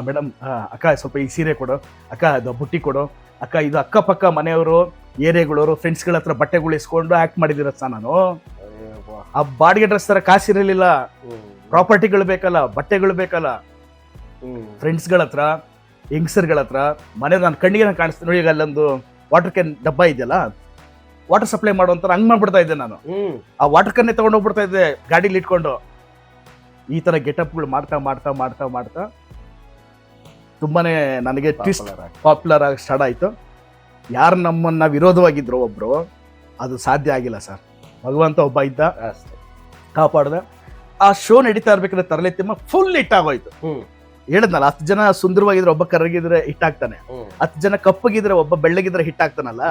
ಮೇಡಮ್ ಅಕ್ಕ ಸ್ವಲ್ಪ ಈ ಸೀರೆ ಕೊಡು. ಅಕ್ಕ ಇದು ಬುಟ್ಟಿ ಕೊಡು. ಅಕ್ಕ ಇದು ಅಕ್ಕಪಕ್ಕ ಮನೆಯವರು ಏರಿಯಾಗಳವರು ಫ್ರೆಂಡ್ಸ್ಗಳ ಹತ್ರ ಬಟ್ಟೆಗಳು ಇಸ್ಕೊಂಡು ಆಕ್ಟ್ ಮಾಡಿದಿರ ನಾನು. ಆ ಬಾಡಿಗೆ ಡ್ರೆಸ್ ತರ ಕಾಸಿರಲಿಲ್ಲ. ಪ್ರಾಪರ್ಟಿಗಳು ಬೇಕಲ್ಲ ಬಟ್ಟೆಗಳು ಬೇಕಲ್ಲ. ಫ್ರೆಂಡ್ಸ್ಗಳ ಹತ್ರ ಹೆಂಗ್ಸರ್ಗಳ ಹತ್ರ ಮನೆ ನನ್ನ ಕಣ್ಣಿಗೆ ನಾನು ಕಾಣಿಸ್ತೀನಿ ನೋಡಿ ಈಗ ಅಲ್ಲೊಂದು ವಾಟರ್ ಕ್ಯಾನ್ ಡಬ್ಬ ಇದೆಯಲ್ಲ? ವಾಟರ್ ಸಪ್ಲೈ ಮಾಡುವಂತ ಹಂಗ್ ಮಾಡ್ಬಿಡ್ತಾ ಇದ್ದೆ ನಾನು. ಆ ವಾಟರ್ ಕ್ಯಾನ್ ತಗೊಂಡು ಹೋಗ್ಬಿಡ್ತಾ ಇದ್ದೆ ಗಾಡಿಲಿ ಇಟ್ಕೊಂಡು. ಈ ತರ ಗೆಟಪ್ಗಳು ಮಾಡ್ತಾ ಮಾಡ್ತಾ ಮಾಡ್ತಾ ಮಾಡ್ತಾ ತುಂಬಾನೇ ನನಗೆ ಟ್ವಿಸ್ಟ್. ಪಾಪ್ಯುಲರ್ ಆಗಿ ಸ್ಟಾರ್ಟ್ ಆಯಿತು ಯಾರು ನಮ್ಮನ್ನ ವಿರೋಧವಾಗಿದ್ರು ಒಬ್ಬರು ಅದು ಸಾಧ್ಯ ಆಗಿಲ್ಲ ಸರ್ ಭಗವಂತ ಒಬ್ಬ ಇದ್ದ ಕಾಪಾಡ್ದೆ ಆ ಶೋ ನಡೀತಾ ಇರ್ಬೇಕಾದ್ರೆ ತರಲೆ ತಿಮ್ಮ ಫುಲ್ ಹಿಟ್ ಆಗೋಯ್ತು ಹ್ಮ್. ಹೇಳಿದ್ನಲ್ಲ ಹತ್ತು ಜನ ಸುಂದರವಾಗಿದ್ರೆ ಒಬ್ಬ ಕರಗಿದ್ರೆ ಹಿಟ್ ಆಗ್ತಾನೆ. ಹತ್ತು ಜನ ಕಪ್ಪಗಿದ್ರೆ ಒಬ್ಬ ಬೆಳ್ಳಗಿದ್ರೆ ಹಿಟ್ ಆಗ್ತಾನಲ್ಲ.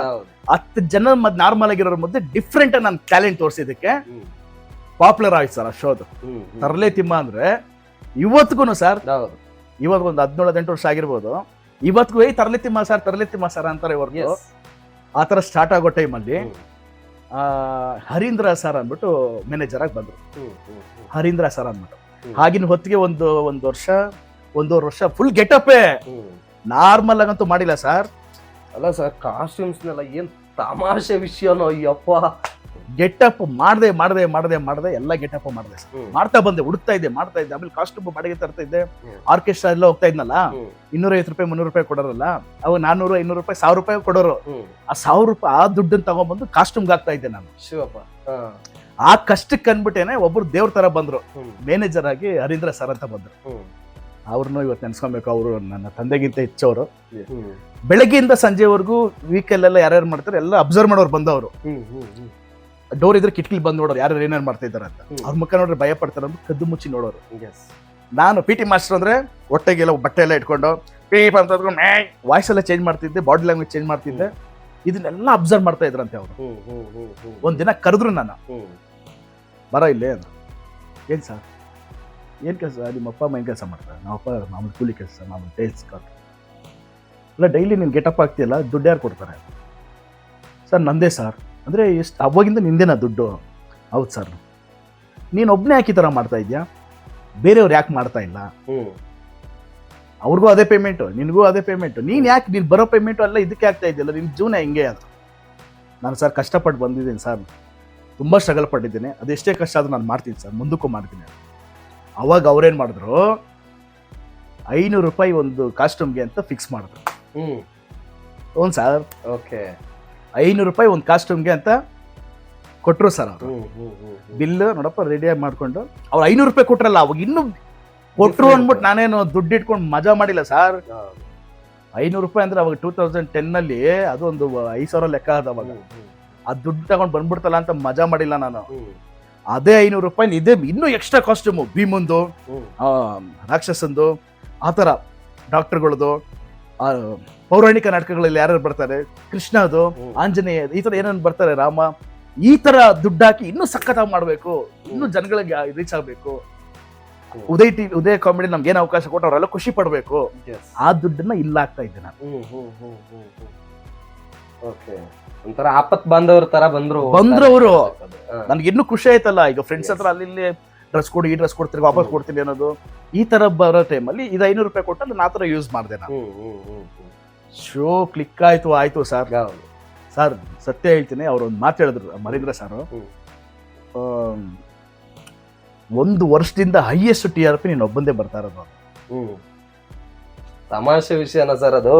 ಹತ್ತು ಜನ ಮದ್ ನಾರ್ಮಲ್ ಆಗಿರೋರ ಮುಂದೆ ಡಿಫ್ರೆಂಟ್ ನಾನು ಟ್ಯಾಲೆಂಟ್ ತೋರಿಸಿದಕ್ಕೆ. ಪಾಪ್ಯುಲರ್ ಆಯ್ತು ಸರ್ ಆ ಶೋದು. ತರಲೆ ತಿಮ್ಮ ಅಂದ್ರೆ ಇವತ್ತಿಗೂ ಸರ್ ಹೌದು. ಇವಾಗ ಒಂದು ಹದಿನೇಳು ಹದಿನೆಂಟು ವರ್ಷ ಆಗಿರ್ಬೋದು ಇವತ್ತಿಗೂ ಏಯ್ ತರಲೆ ತಿಮ್ಮ ಸರ್ ತರಲೆ ತಿಮ್ಮ ಸರ್ ಅಂತಾರೆ ಇವ್ರಿಗೆ. ಆ ಥರ ಸ್ಟಾರ್ಟ್ ಆಗೋ ಟೈಮಲ್ಲಿ. ಹರೀಂದ್ರ ಸರ್ ಅಂದ್ಬಿಟ್ಟು ಮ್ಯಾನೇಜರ್ ಆಗಿ ಬಂದ್ರು. ಹರೀಂದ್ರ ಸರ್ ಅಂದ್ಬಿಟ್ಟು. ಆಗಿನ ಹೊತ್ತಿಗೆ ಒಂದು ಒಂದು ವರ್ಷ ಒಂದೂವರೆ ವರ್ಷ ಫುಲ್ ಗೆಟಪ್ಪೇ ಅಪ್ ನಾರ್ಮಲ್ ಆಗಂತೂ ಮಾಡಿಲ್ಲ ಸರ್ ಅಲ್ಲ ಸರ್ ಕಾಸ್ಟ್ಯೂಮ್ಸ್ನೆಲ್ಲ ಏನ್ ತಮಾಷೆ ವಿಷಯನೋ ಅಯ್ಯಪ್ಪ ಗೆಟಪ್ ಮಾಡದೆ ಮಾಡದೆ ಮಾಡದೆ ಮಾಡದೆ ಎಲ್ಲ ಗೆಟ್ಅಪ್ ಮಾಡಿದೆ. ಮಾಡ್ತಾ ಬಂದೆ ಹುಡುಕ್ತಾ ಇದ್ದೆ ಮಾಡ್ತಾ ಇದ್ದೆ. ಆಮೇಲೆ ಕಾಸ್ಟ್ಯೂಮ್ ಬಾಡಿಗೆ ತರ್ತಾ ಇದ್ದೆ. ಆರ್ಕೆಸ್ಟ್ರಾ ಎಲ್ಲ ಹೋಗ್ತಾ ಇದ್ನಲ್ಲ. ಇನ್ನೂರೈವತ್ತು ರೂಪಾಯಿ ಮುನ್ನೂರು ರೂಪಾಯಿ ಕೊಡೋರಲ್ಲ? ಅವಾಗ ನಾನೂರು ಐನೂರು ರೂಪಾಯಿ ಸಾವಿರ ರೂಪಾಯಿ ಕೊಡೋರು. ಆ ಸಾವಿರ ರೂಪಾಯಿ ಆ ದುಡ್ಡನ್ನು ತಗೊಂಡ್ಬಂದು ಕಾಸ್ಟ್ಯೂಮ್ಗೆ ಹಾಕ್ತಾ ಇದ್ದೆ ನಾನು. ಶಿವಪ್ಪ. ಆ ಕಷ್ಟಕ್ಕೆ ಅಂದ್ಬಿಟ್ಟೇನೆ ಒಬ್ರು ದೇವ್ರ ತರ ಬಂದ್ರು. ಮ್ಯಾನೇಜರ್ ಆಗಿ ಹರೀಂದ್ರ ಸರ್ ಅಂತ ಬಂದ್ರು. ಅವ್ರನ್ನೂ ಇವತ್ತು ನೆನ್ಸ್ಕೊಬೇಕು ಅವರು ನನ್ನ ತಂದೆಗಿಂತ ಹೆಚ್ಚವರು. ಬೆಳಗ್ಗೆಯಿಂದ ಸಂಜೆವರೆಗೂ ವೀಕಲ್ಲೆಲ್ಲ ಯಾರ್ಯಾರು ಮಾಡ್ತಾರೆ ಎಲ್ಲ ಅಬ್ಸರ್ವ್ ಮಾಡೋರು ಬಂದವರು. ಡೋರ್ ಇದ್ರೆ ಕಿಟಕಿಲಿ ಬಂದು ನೋಡೋರು ಯಾರು ಏನೇನು ಮಾಡ್ತಾ ಇದ್ದಾರೆ ಅಂತ. ಅವ್ರ ಮುಖ ನೋಡ್ರೆ ಭಯ ಪಡ್ತಾರೆ ಅಂತ ಕದ್ದು ಮುಚ್ಚಿ ನೋಡೋರು. ನಾನು ಪಿ ಟಿ ಮಾಸ್ಟರ್ ಅಂದ್ರೆ ಹೊಟ್ಟೆಗೆಲ್ಲ ಬಟ್ಟೆ ಎಲ್ಲ ಇಟ್ಕೊಂಡು ಪೀಪ್ ಅಂತ ವಾಯ್ಸ್ ಎಲ್ಲ ಚೇಂಜ್ ಮಾಡ್ತಿದ್ದೆ ಬಾಡಿ ಲ್ಯಾಂಗ್ವೇಜ್ ಚೇಂಜ್ ಮಾಡ್ತಿದ್ದೆ. ಇದನ್ನೆಲ್ಲ ಅಬ್ಸರ್ವ್ ಮಾಡ್ತಾ ಇದ್ರಂತೆ ಅವರು. ಒಂದ್ ದಿನ ಕರೆದ್ರು ನಾನು. ಬರ ಇಲ್ಲೇ ಅಂದ್ರು ಏನ್ ಸರ್ ಏನ್ ಕೆಲಸ? ನಿಮ್ಮ ಅಪ್ಪ ಅಮ್ಮ ಏನು ಕೆಲಸ ಮಾಡ್ತಾರೆ? ನಮ್ಮ ಅಪ್ಪ ಮಾಮೂಲಿ ಕೂಲಿ ಕೆಲಸ ಮಾಮೂಲಿ ಟೈಲ್ಸ್ ಇಲ್ಲ ಡೈಲಿ ನೀನು ಗೆಟಪ್ ಆಗ್ತಿಲ್ಲ ದುಡ್ಡು ಯಾರು ಕೊಡ್ತಾರೆ? ಸರ್ ನಂದೇ ಸರ್ ಅಂದರೆ ಎಷ್ಟು ಅವಾಗಿಂದ ನಿಂದೇನಾ ದುಡ್ಡು. ಹೌದು ಸರ್. ನೀನು ಒಬ್ಬನೇ ಯಾಕೆ ಈ ಥರ ಮಾಡ್ತಾ ಇದೆಯಾ? ಬೇರೆಯವ್ರು ಯಾಕೆ ಮಾಡ್ತಾ ಇಲ್ಲ. ಅವ್ರಿಗೂ ಅದೇ ಪೇಮೆಂಟು ನಿನಗೂ ಅದೇ ಪೇಮೆಂಟು ನೀನು ಯಾಕೆ ನೀನು ಬರೋ ಪೇಮೆಂಟು ಅಲ್ಲ ಇದಕ್ಕೆ ಆಗ್ತಾ ಇದೆಯಲ್ಲ? ನಿನ್ನ ಜೀವನ ಹೆಂಗೆ ಅದು? ನಾನು ಸರ್ ಕಷ್ಟಪಟ್ಟು ಬಂದಿದ್ದೀನಿ ಸರ್. ತುಂಬ ಸ್ಟ್ರಗಲ್ ಪಟ್ಟಿದ್ದೀನಿ. ಅದೆಷ್ಟೇ ಕಷ್ಟ ಆದರೂ ನಾನು ಮಾಡ್ತೀನಿ ಸರ್. ಮುಂದಕ್ಕೂ ಮಾಡ್ತೀನಿ. ಅವಾಗ ಅವ್ರೇನು ಮಾಡಿದ್ರು? ಐನೂರು ರೂಪಾಯಿ ಒಂದು ಕಾಸ್ಟ್ಯೂಮ್ಗೆ ಅಂತ ಫಿಕ್ಸ್ ಮಾಡಿದ್ರು. ಹ್ಞೂ ಹ್ಞೂ ಸರ್. ಓಕೆ ಐನೂರು ರೂಪಾಯಿ ಒಂದು ಕಾಸ್ಟ್ಯೂಮ್ಗೆ ಅಂತ ಕೊಟ್ಟರು ಸರ್ ಅವರು. ಬಿಲ್ ನೋಡಪ್ಪ ರೆಡಿಯಾಗಿ ಮಾಡಿಕೊಂಡು. ಅವ್ರು ಐನೂರು ರೂಪಾಯಿ ಕೊಟ್ರಲ್ಲ ಅವಾಗ ಇನ್ನೂ ಕೊಟ್ಟರು ಅಂದ್ಬಿಟ್ಟು ನಾನೇನು ದುಡ್ಡು ಇಟ್ಕೊಂಡು ಮಜಾ ಮಾಡಿಲ್ಲ ಸರ್. ಐನೂರು ರೂಪಾಯಿ ಅಂದ್ರೆ ಅವಾಗ ಟೂ ತೌಸಂಡ್ ಟೆನ್ನಲ್ಲಿ ಅದು ಒಂದು ಐದು ಸಾವಿರ ಲೆಕ್ಕ ಆದ ಅವಾಗ. ಆ ದುಡ್ಡು ತಗೊಂಡು ಬಂದ್ಬಿಡ್ತಲ್ಲ ಅಂತ ಮಜಾ ಮಾಡಿಲ್ಲ ನಾನು. ಅದೇ ಐನೂರು ರೂಪಾಯಿ ಇದೇ ಇನ್ನೂ ಎಕ್ಸ್ಟ್ರಾ ಕಾಸ್ಟ್ಯೂಮು ಭೀಮಂದು ರಾಕ್ಷಸಂದು ಆ ಥರ ಡಾಕ್ಟರ್ಗಳದು ಪೌರಾಣಿಕ ನಾಟಕಗಳಲ್ಲಿ ಯಾರ್ಯಾರು ಬರ್ತಾರೆ? ಕೃಷ್ಣದು. ಆಂಜನೇಯ ಈ ತರ ಏನೇನು ಬರ್ತಾರೆ ರಾಮ? ಈ ತರ ದುಡ್ಡಾಕಿ ಇನ್ನೂ ಸಖತ್ತಾಗಿ ಮಾಡಬೇಕು. ಇನ್ನೂ ಜನಗಳಿಗೆ ರೀಚ್ ಆಗಬೇಕು. ಉದಯ ಉದಯ್ ಟಿ ಉದಯ ಕಾಮಿಡಿ ನಮ್ಗೆ ಏನು ಅವಕಾಶ ಕೊಟ್ಟು ಅವರೆಲ್ಲ ಖುಷಿ ಪಡಬೇಕು. ಆ ದುಡ್ಡನ್ನ ಇಲ್ಲ ಆಗ್ತಾ ಇದ್ದೆ ನಾನು. ಒಂಥರ ಆಪತ್ ಬಂದವ್ರ ತರ ಬಂದ್ರು. ಬಂದ್ರವರು. ನನ್ಗೆ ಇನ್ನೂ ಖುಷಿ ಆಯ್ತಲ್ಲ ಈಗ ಫ್ರೆಂಡ್ಸ್ ಹತ್ರ ಅಲ್ಲಿ ಇಲ್ಲಿ ಡ್ರೆಸ್ ಕೊಡಿ ಈ ಡ್ರೆಸ್ ಕೊಡ್ತೀನಿ ವಾಪಸ್. ಕೊಡ್ತೀನಿ ಅನ್ನೋದು. ಈ ತರ ಬರೋ ಟೈಮಲ್ಲಿ ಇದು ಐನೂರು ರೂಪಾಯಿ ಕೊಟ್ಟು ನಾನು ಆ ಥರ ಯೂಸ್ ಮಾಡಿದೆ ನಾನು. ಶೋ ಕ್ಲಿಕ್ ಆಯ್ತು ಆಯ್ತು ಸರ್ ಹೌದು. ಸರ್ ಸತ್ಯ ಹೇಳ್ತೀನಿ ಅವ್ರು ಒಂದು ಮಾತು ಹೇಳಿದ್ರು ಮರೀಂದ್ರ ಸರ್. ಒಂದು ವರ್ಷದಿಂದ ಹೈಯೆಸ್ಟ್ ಟಿ ಆರ್ ಪಿ ನೀನು ಒಬ್ಬಂದೇ ಬರ್ತಾ ಇರೋದು ಹ್ಞೂ ಹ್ಮ್. ತಮಾಷೆ ವಿಷಯನ ಸರ್ ಅದು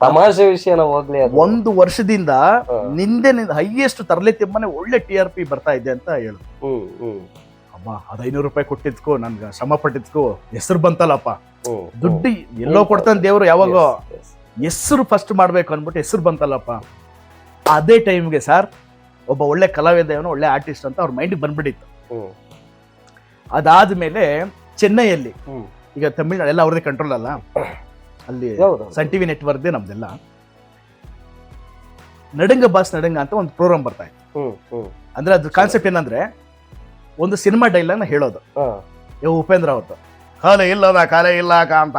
ತಮಾಷೆ ವಿಷಯನ ಹೋಗ್ಲಿ ಅದು ಒಂದು ವರ್ಷದಿಂದ ನಿಂದೆ ನಿಂದ ಹೈಯೆಸ್ಟ್ ತರಲೆ ತಿಮ್ಮನೆ ಒಳ್ಳೆ ಟಿ ಆರ್ ಪಿ ಬರ್ತಾ ಇದೆ ಅಂತ ಹೇಳಿದ್ರು ಹ್ಮ್. ಹ್ಮ್. ಅಮ್ಮ ಅದು ಐನೂರು ರೂಪಾಯಿ ಕೊಟ್ಟಿದ್ಕೋ ನನ್ಗೆ ಶ್ರಮ ಪಟ್ಟಿದ್ಕೋ ಹೆಸರು ಬಂತಲ್ಲಪ್ಪ ಹ್ಮ್. ದುಡ್ಡು ಎಲ್ಲೋ ಕೊಡ್ತಾನೆ ದೇವರು ಯಾವಾಗ. ಹೆಸರು ಫಸ್ಟ್ ಮಾಡಬೇಕು ಅಂದ್ಬಿಟ್ಟು ಹೆಸರು ಬಂತಲ್ಲಪ್ಪ. ಅದೇ ಟೈಮ್ಗೆ ಸರ್ ಒಬ್ಬ ಒಳ್ಳೆ ಕಲಾವಿದವನು ಒಳ್ಳೆ ಆರ್ಟಿಸ್ಟ್ ಅಂತ ಅವ್ರ ಮೈಂಡಿಗೆ ಬಂದ್ಬಿಟ್ಟಿತ್ತು. ಅದಾದ ಮೇಲೆ ಚೆನ್ನೈಯಲ್ಲಿ ಈಗ ತಮಿಳ್ನಾಡು ಎಲ್ಲ ಅವ್ರದೇ ಕಂಟ್ರೋಲ್ ಅಲ್ಲ? ಅಲ್ಲಿ ಸನ್ ಟಿವಿ ನೆಟ್ವರ್ಕ್ದೇ ನಮ್ದೆಲ್ಲ. ನಡುಂಗ ಬಾಸ್ ನಡುಂಗ ಅಂತ ಒಂದು ಪ್ರೋಗ್ರಾಮ್ ಬರ್ತಾ ಇತ್ತು. ಅಂದ್ರೆ ಅದ್ರ ಕಾನ್ಸೆಪ್ಟ್ ಏನಂದ್ರೆ ಒಂದು ಸಿನಿಮಾ ಡೈಲಾಗ್ನ ಹೇಳೋದು. ಹಾ. ಉಪೇಂದ್ರ ಅವ್ರದ್ದು ಕಾಲ ಇಲ್ಲದ ಕಾಲ ಇಲ್ಲ ಅಂತ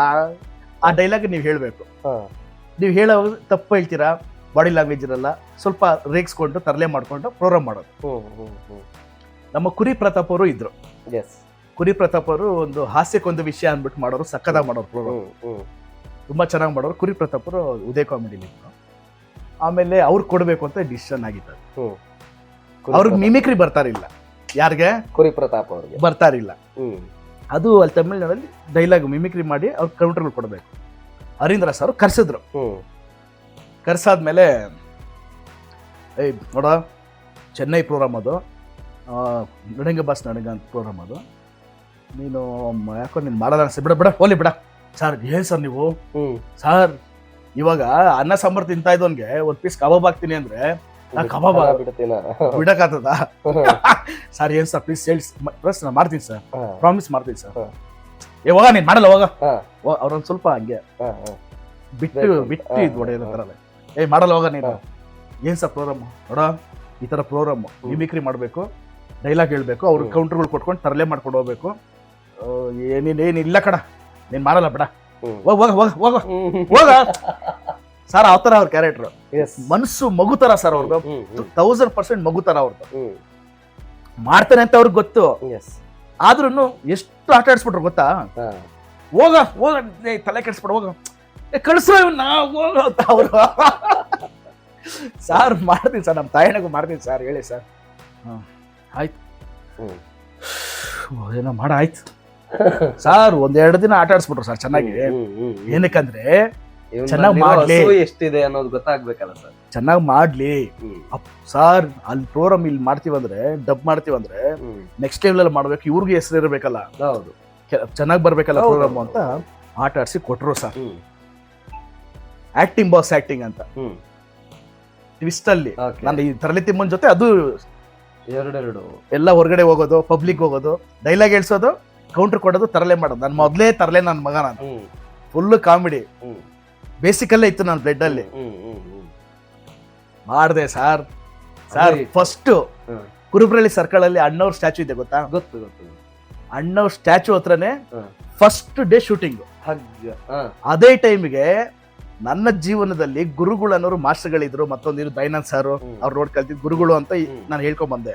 ಆ ಡೈಲಾಗ್ ನೀವು ಹೇಳಬೇಕು. ನೀವು ಹೇಳೋ ತಪ್ಪು ಹೇಳ್ತೀರಾ? ಬಾಡಿ ಲ್ಯಾಂಗ್ವೇಜ್ ಇರಲ್ಲ. ಸ್ವಲ್ಪ ರೇಗಿಸ್ಕೊಂಡು ತರಲೆ ಮಾಡಿಕೊಂಡು ಪ್ರೋಗ್ರಾಮ್ ಮಾಡೋದು. ನಮ್ಮ ಕುರಿ ಪ್ರತಾಪ್ ಅವರು ಇದ್ರು. ಎಸ್ ಕುರಿ ಪ್ರತಾಪ್ ಅವರು ಒಂದು ಹಾಸ್ಯಕ್ಕೊಂದು ವಿಷಯ ಅಂದ್ಬಿಟ್ಟು ಮಾಡೋರು ಸಕ್ಕದಾಗ ಮಾಡೋರು ಪ್ರೋಗ್ರಾಮ್ ತುಂಬ ಚೆನ್ನಾಗಿ ಮಾಡೋರು. ಕುರಿ ಪ್ರತಾಪ್ ಅವರು ಉದಯ ಕಾಮಿಡಿಲಿ ಇದ್ರು. ಆಮೇಲೆ ಅವ್ರು ಕೊಡಬೇಕು ಅಂತ ಡಿಸಿಷನ್ ಆಗಿತ್ತು ಅವ್ರಿಗೆ ಮಿಮಿಕ್ರಿ ಬರ್ತಾರಿಲ್ಲ ಯಾರಿಗೆ? ಕುರಿ ಪ್ರತಾಪ್ ಅವ್ರಿಗೆ. ಬರ್ತಾರಿಲ್ಲ ಅದು ಅಲ್ಲಿ ತಮಿಳ್ನಾಡಲ್ಲಿ ಡೈಲಾಗ್ ಮಿಮಿಕ್ರಿ ಮಾಡಿ ಅವ್ರಿಗೆ ಕೌಂಟರ್ಗಳು ಕೊಡಬೇಕು. ಹರೀಂದ್ರ ಸರ್ ಕರ್ಸಿದ್ರು. ಕರ್ಸಾದ್ಮೇಲೆ ಏಯ್ ನೋಡ ಚೆನ್ನೈ ಪ್ರೋಗ್ರಾಮ್ ಅದು. ನಡಂಗ ಬಾಸ್ ನಡಂಗ ಅಂತ ಪ್ರೋಗ್ರಾಮ್ ಅದು. ನೀನು ಯಾಕೋ ನೀನು ಮಾಡಲ್ಲ ಅನಿಸ್ತು ಬಿಡ ಬಿಡ ಹೋಲಿ ಬಿಡ. ಸರ್ ಏನು ಸರ್ ನೀವು? ಸರ್ ಇವಾಗ ಅನ್ನ ಸಾಂಬಾರು ತಿಂತಾ ಇದ್ದವನ್ಗೆ ಒಂದು ಪೀಸ್ ಕಬಾಬ್ ಹಾಕ್ತೀನಿ ಅಂದ್ರೆ ನಾ ಕಬಾಬ್ ಬಿಡಕ್ಕಾಗ್ತದ? ಸರ್ ಏನು ಸರ್ ಪ್ಲೀಸ್ ಹೇಳಿ ಪ್ಲಸ್ ನಾನು ಮಾಡ್ತೀನಿ ಸರ್ ಪ್ರಾಮಿಸ್ ಮಾಡ್ತೀನಿ ಸರ್. ಏ ಹೋಗ ನೀನು ಮಾಡಲ್ಲ ಹೋಗ. ಅವ್ರೊಂದ್ ಸ್ವಲ್ಪ ಹಂಗೆ. ಬಿಟ್ಟು ಬಿಟ್ಟು ಇದು ಹೊಡೆಯೋದು ಏ ಮಾಡಲ್ಲ ಹೋಗ ನೀನು. ಏನ್ ಸರ್ ಪ್ರೋಗ್ರಾಮ್ ನೋಡ ಈ ತರ ಪ್ರೋಗ್ರಾಮ್. ಮಿಮಿಕ್ರಿ ಮಾಡಬೇಕು ಡೈಲಾಗ್ ಹೇಳ್ಬೇಕು ಅವ್ರ. ಕೌಂಟರ್ಗಳು ಕೊಟ್ಕೊಂಡು ತರಲೆ ಮಾಡ್ಕೊಂಡು ಹೋಗ್ಬೇಕು. ಏನೇನು ಏನು ಇಲ್ಲ ಕಡ. ನೀನ್ ಮಾಡಲ್ಲ ಬೇಡ. ಹೋಗ ಹೋಗ ಹೋಗ ಹೋಗ. ಹೋಗ. ಸರ್ ಆ ಥರ ಅವ್ರ ಕ್ಯಾರೆಕ್ಟರ್. ಮನಸ್ಸು ಮಗು ತರ ಸರ್ ಅವ್ರದ್ದು ತೌಸಂಡ್ ಪರ್ಸೆಂಟ್ ಮಗು ತರ ಅವ್ರದ್ದು. ಮಾಡ್ತಾನೆ ಅಂತ ಅವ್ರಿಗೆ ಗೊತ್ತು. ಆದ್ರೂ ಎಷ್ಟು ಆಟ ಆಡಿಸ್ಬಿಟ್ರು ಗೊತ್ತಾ. ಹೋಗ ಹೋಗ ಏ, ತಲೆ ಕೆಡಿಸ್ಬಿಡ ಹೋಗ ಏ, ಕಳ್ಸೋ ಇವ್ನ ಹೋಗ ಅಂತ ಅವರು ಸಾರ್ ಮಾಡ್ತೀನಿ ಸರ್ ನಮ್ಮ ತಾಯಿನಗೂ ಮಾಡ್ತೀನಿ ಸರ್ ಹೇಳಿ ಸರ್ ಹಾಂ ಆಯ್ತು ಹ್ಮ್. ಓ, ಏನೋ ಮಾಡ ಆಯ್ತು ಸರ್ ಒಂದೆರಡು ದಿನ ಆಟ ಆಡಿಸ್ಬಿಟ್ರು ಸರ್ ಚೆನ್ನಾಗಿ ಹ್ಮ್, ಹ್ಮ್, ಹ್ಮ್. ಏನಕ್ಕಂದ್ರೆ ಚೆನ್ನಾಗಿ ಮಾಡ್ಲಿ. ಹಸು ಎಷ್ಟಿದೆ ಅನ್ನೋದು ಗೊತ್ತಾಗ್ಬೇಕಲ್ಲ ಸರ್ ಚೆನ್ನಾಗಿ ಮಾಡ್ಲಿ. ಸರ್ ಅಲ್ಲಿ ಪ್ರೋಗ್ರಾಮ್ ಇಲ್ಲಿ ಮಾಡ್ತೀವಂದ್ರೆ ಡಬ್ ಮಾಡ್ತೀವಂದ್ರೆ ನೆಕ್ಸ್ಟ್ ಲೆವೆಲ್ ಮಾಡ್ಬೇಕು ಇವ್ರಿಗೆ ಹೆಸರು ಇರಬೇಕಲ್ಲ. ಹೌದು. ಚೆನ್ನಾಗಿ ಬರ್ಬೇಕಲ್ಲ. ಪ್ರೋಗ್ರಾಮ್ ಅಂತ ಆಟ ಆಡಿಸಿ ಕೊಟ್ರು ಸರ್. ಆಕ್ಟಿಂಗ್ ಬಾಸ್ ಆಕ್ಟಿಂಗ್ ಅಂತ. ಟ್ವಿಸ್ಟ್ ಅಲ್ಲಿ. ನಾನು ಈ ತರಲಿ ತಿಮ್ಮನ್ ಜೊತೆ ಅದು ಎರಡೆರಡು. ಎಲ್ಲ ಹೊರಗಡೆ ಹೋಗೋದು ಪಬ್ಲಿಕ್ ಹೋಗೋದು ಡೈಲಾಗ್ ಹೇಳ್ಸೋದು ಕೌಂಟರ್ ಕೊಡೋದು ತರಲೆ ಮಾಡೋದು. ನಾನು ಮೊದಲೇ ತರಲೆ ನನ್ನ ಮಗ ನಾನು ಫುಲ್ ಕಾಮಿಡಿ ಬೇಸಿಕಲ್ಲೇ ಇತ್ತು ನನ್ನ ಬ್ಲಡ್ ಅಲ್ಲಿ. ಮಾಡಿದೆ sir. Sir. First. Kurubarahalli circle ಅಲ್ಲಿ ಅಣ್ಣವ್ರ ಸ್ಟ್ಯಾಚು ಇದೆ ಗೊತ್ತಾ? ಗೊತ್ತು ಗೊತ್ತು. ಅಣ್ಣವ್ರ ಸ್ಟ್ಯಾಚು ಹತ್ರನೇ ಫಸ್ಟ್ ಡೇ ಶೂಟಿಂಗ್ ಅದೇ ಟೈಮ್ಗೆ ನನ್ನ ಜೀವನದಲ್ಲಿ ಗುರುಗಳು ಅನ್ನೋರು ಮಾಸ್ಟರ್ಗಳಿದ್ರು ಮತ್ತೊಂದಿರು ದೈನಂದ್ ಸರ್. ಅವ್ರು ನೋಡಿ ಕಲ್ತಿದ್ ಗುರುಗಳು ಅಂತ ನಾನು ಹೇಳ್ಕೊಂಡ್ ಬಂದೆ.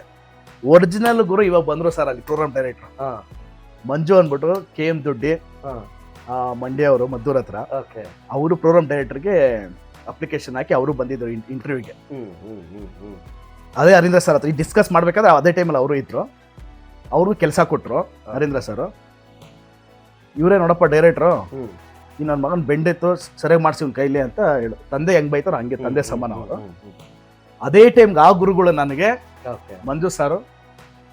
ಒರಿಜಿನಲ್ ಗುರು ಇವಾಗ ಬಂದ್ರು ಸರ್ ಅಲ್ಲಿ ಪ್ರೋಗ್ರಾಮ್ ಡೈರೆಕ್ಟರ್ ಹಾ. ಮಂಜು ಅಂದ್ಬಿಟ್ಟು ಕೆ ಎಂ ದುಡ್ಡಿ ಮಂಡ್ಯ ಅವರು ಮದ್ದೂರ್ ಹತ್ರ. ಓಕೆ. ಅವರು ಪ್ರೋಗ್ರಾಮ್ ಡೈರೆಕ್ಟರ್ಗೆ ಅಪ್ಲಿಕೇಶನ್ ಹಾಕಿ ಅವರು ಬಂದಿದ್ರು ಇಂಟರ್ವ್ಯೂಗೆ ಅದೇ ಅರೀಂದ್ರ ಸರ್ ಹತ್ರ ಡಿಸ್ಕಸ್ ಮಾಡ್ಬೇಕಾದ್ರೆ ಅದೇ ಟೈಮಲ್ಲಿ ಅವರು ಇದ್ರು. ಅವರು ಕೆಲಸ ಕೊಟ್ಟರು ಹರೀಂದ್ರ ಸರ್ ಇವರೇ ನೋಡಪ್ಪ ಡೈರೆಕ್ಟ್ರು ಇನ್ನು ಈ ನನ್ನ ಮಗನ ಬೆಂಡೆತ್ತು ಸರಿಯಾಗಿ ಮಾಡಿಸಿ ಅವ್ನ ಕೈಲಿ ಅಂತ ಹೇಳು. ತಂದೆ ಹೆಂಗ್ ಬೈತಾರೋ ಹಂಗೆ ತಂದೆ ಸಮಾನ ಅವರು. ಅದೇ ಟೈಮ್ಗೆ ಆ ಗುರುಗಳು ನನಗೆ. ಮಂಜು ಸಾರು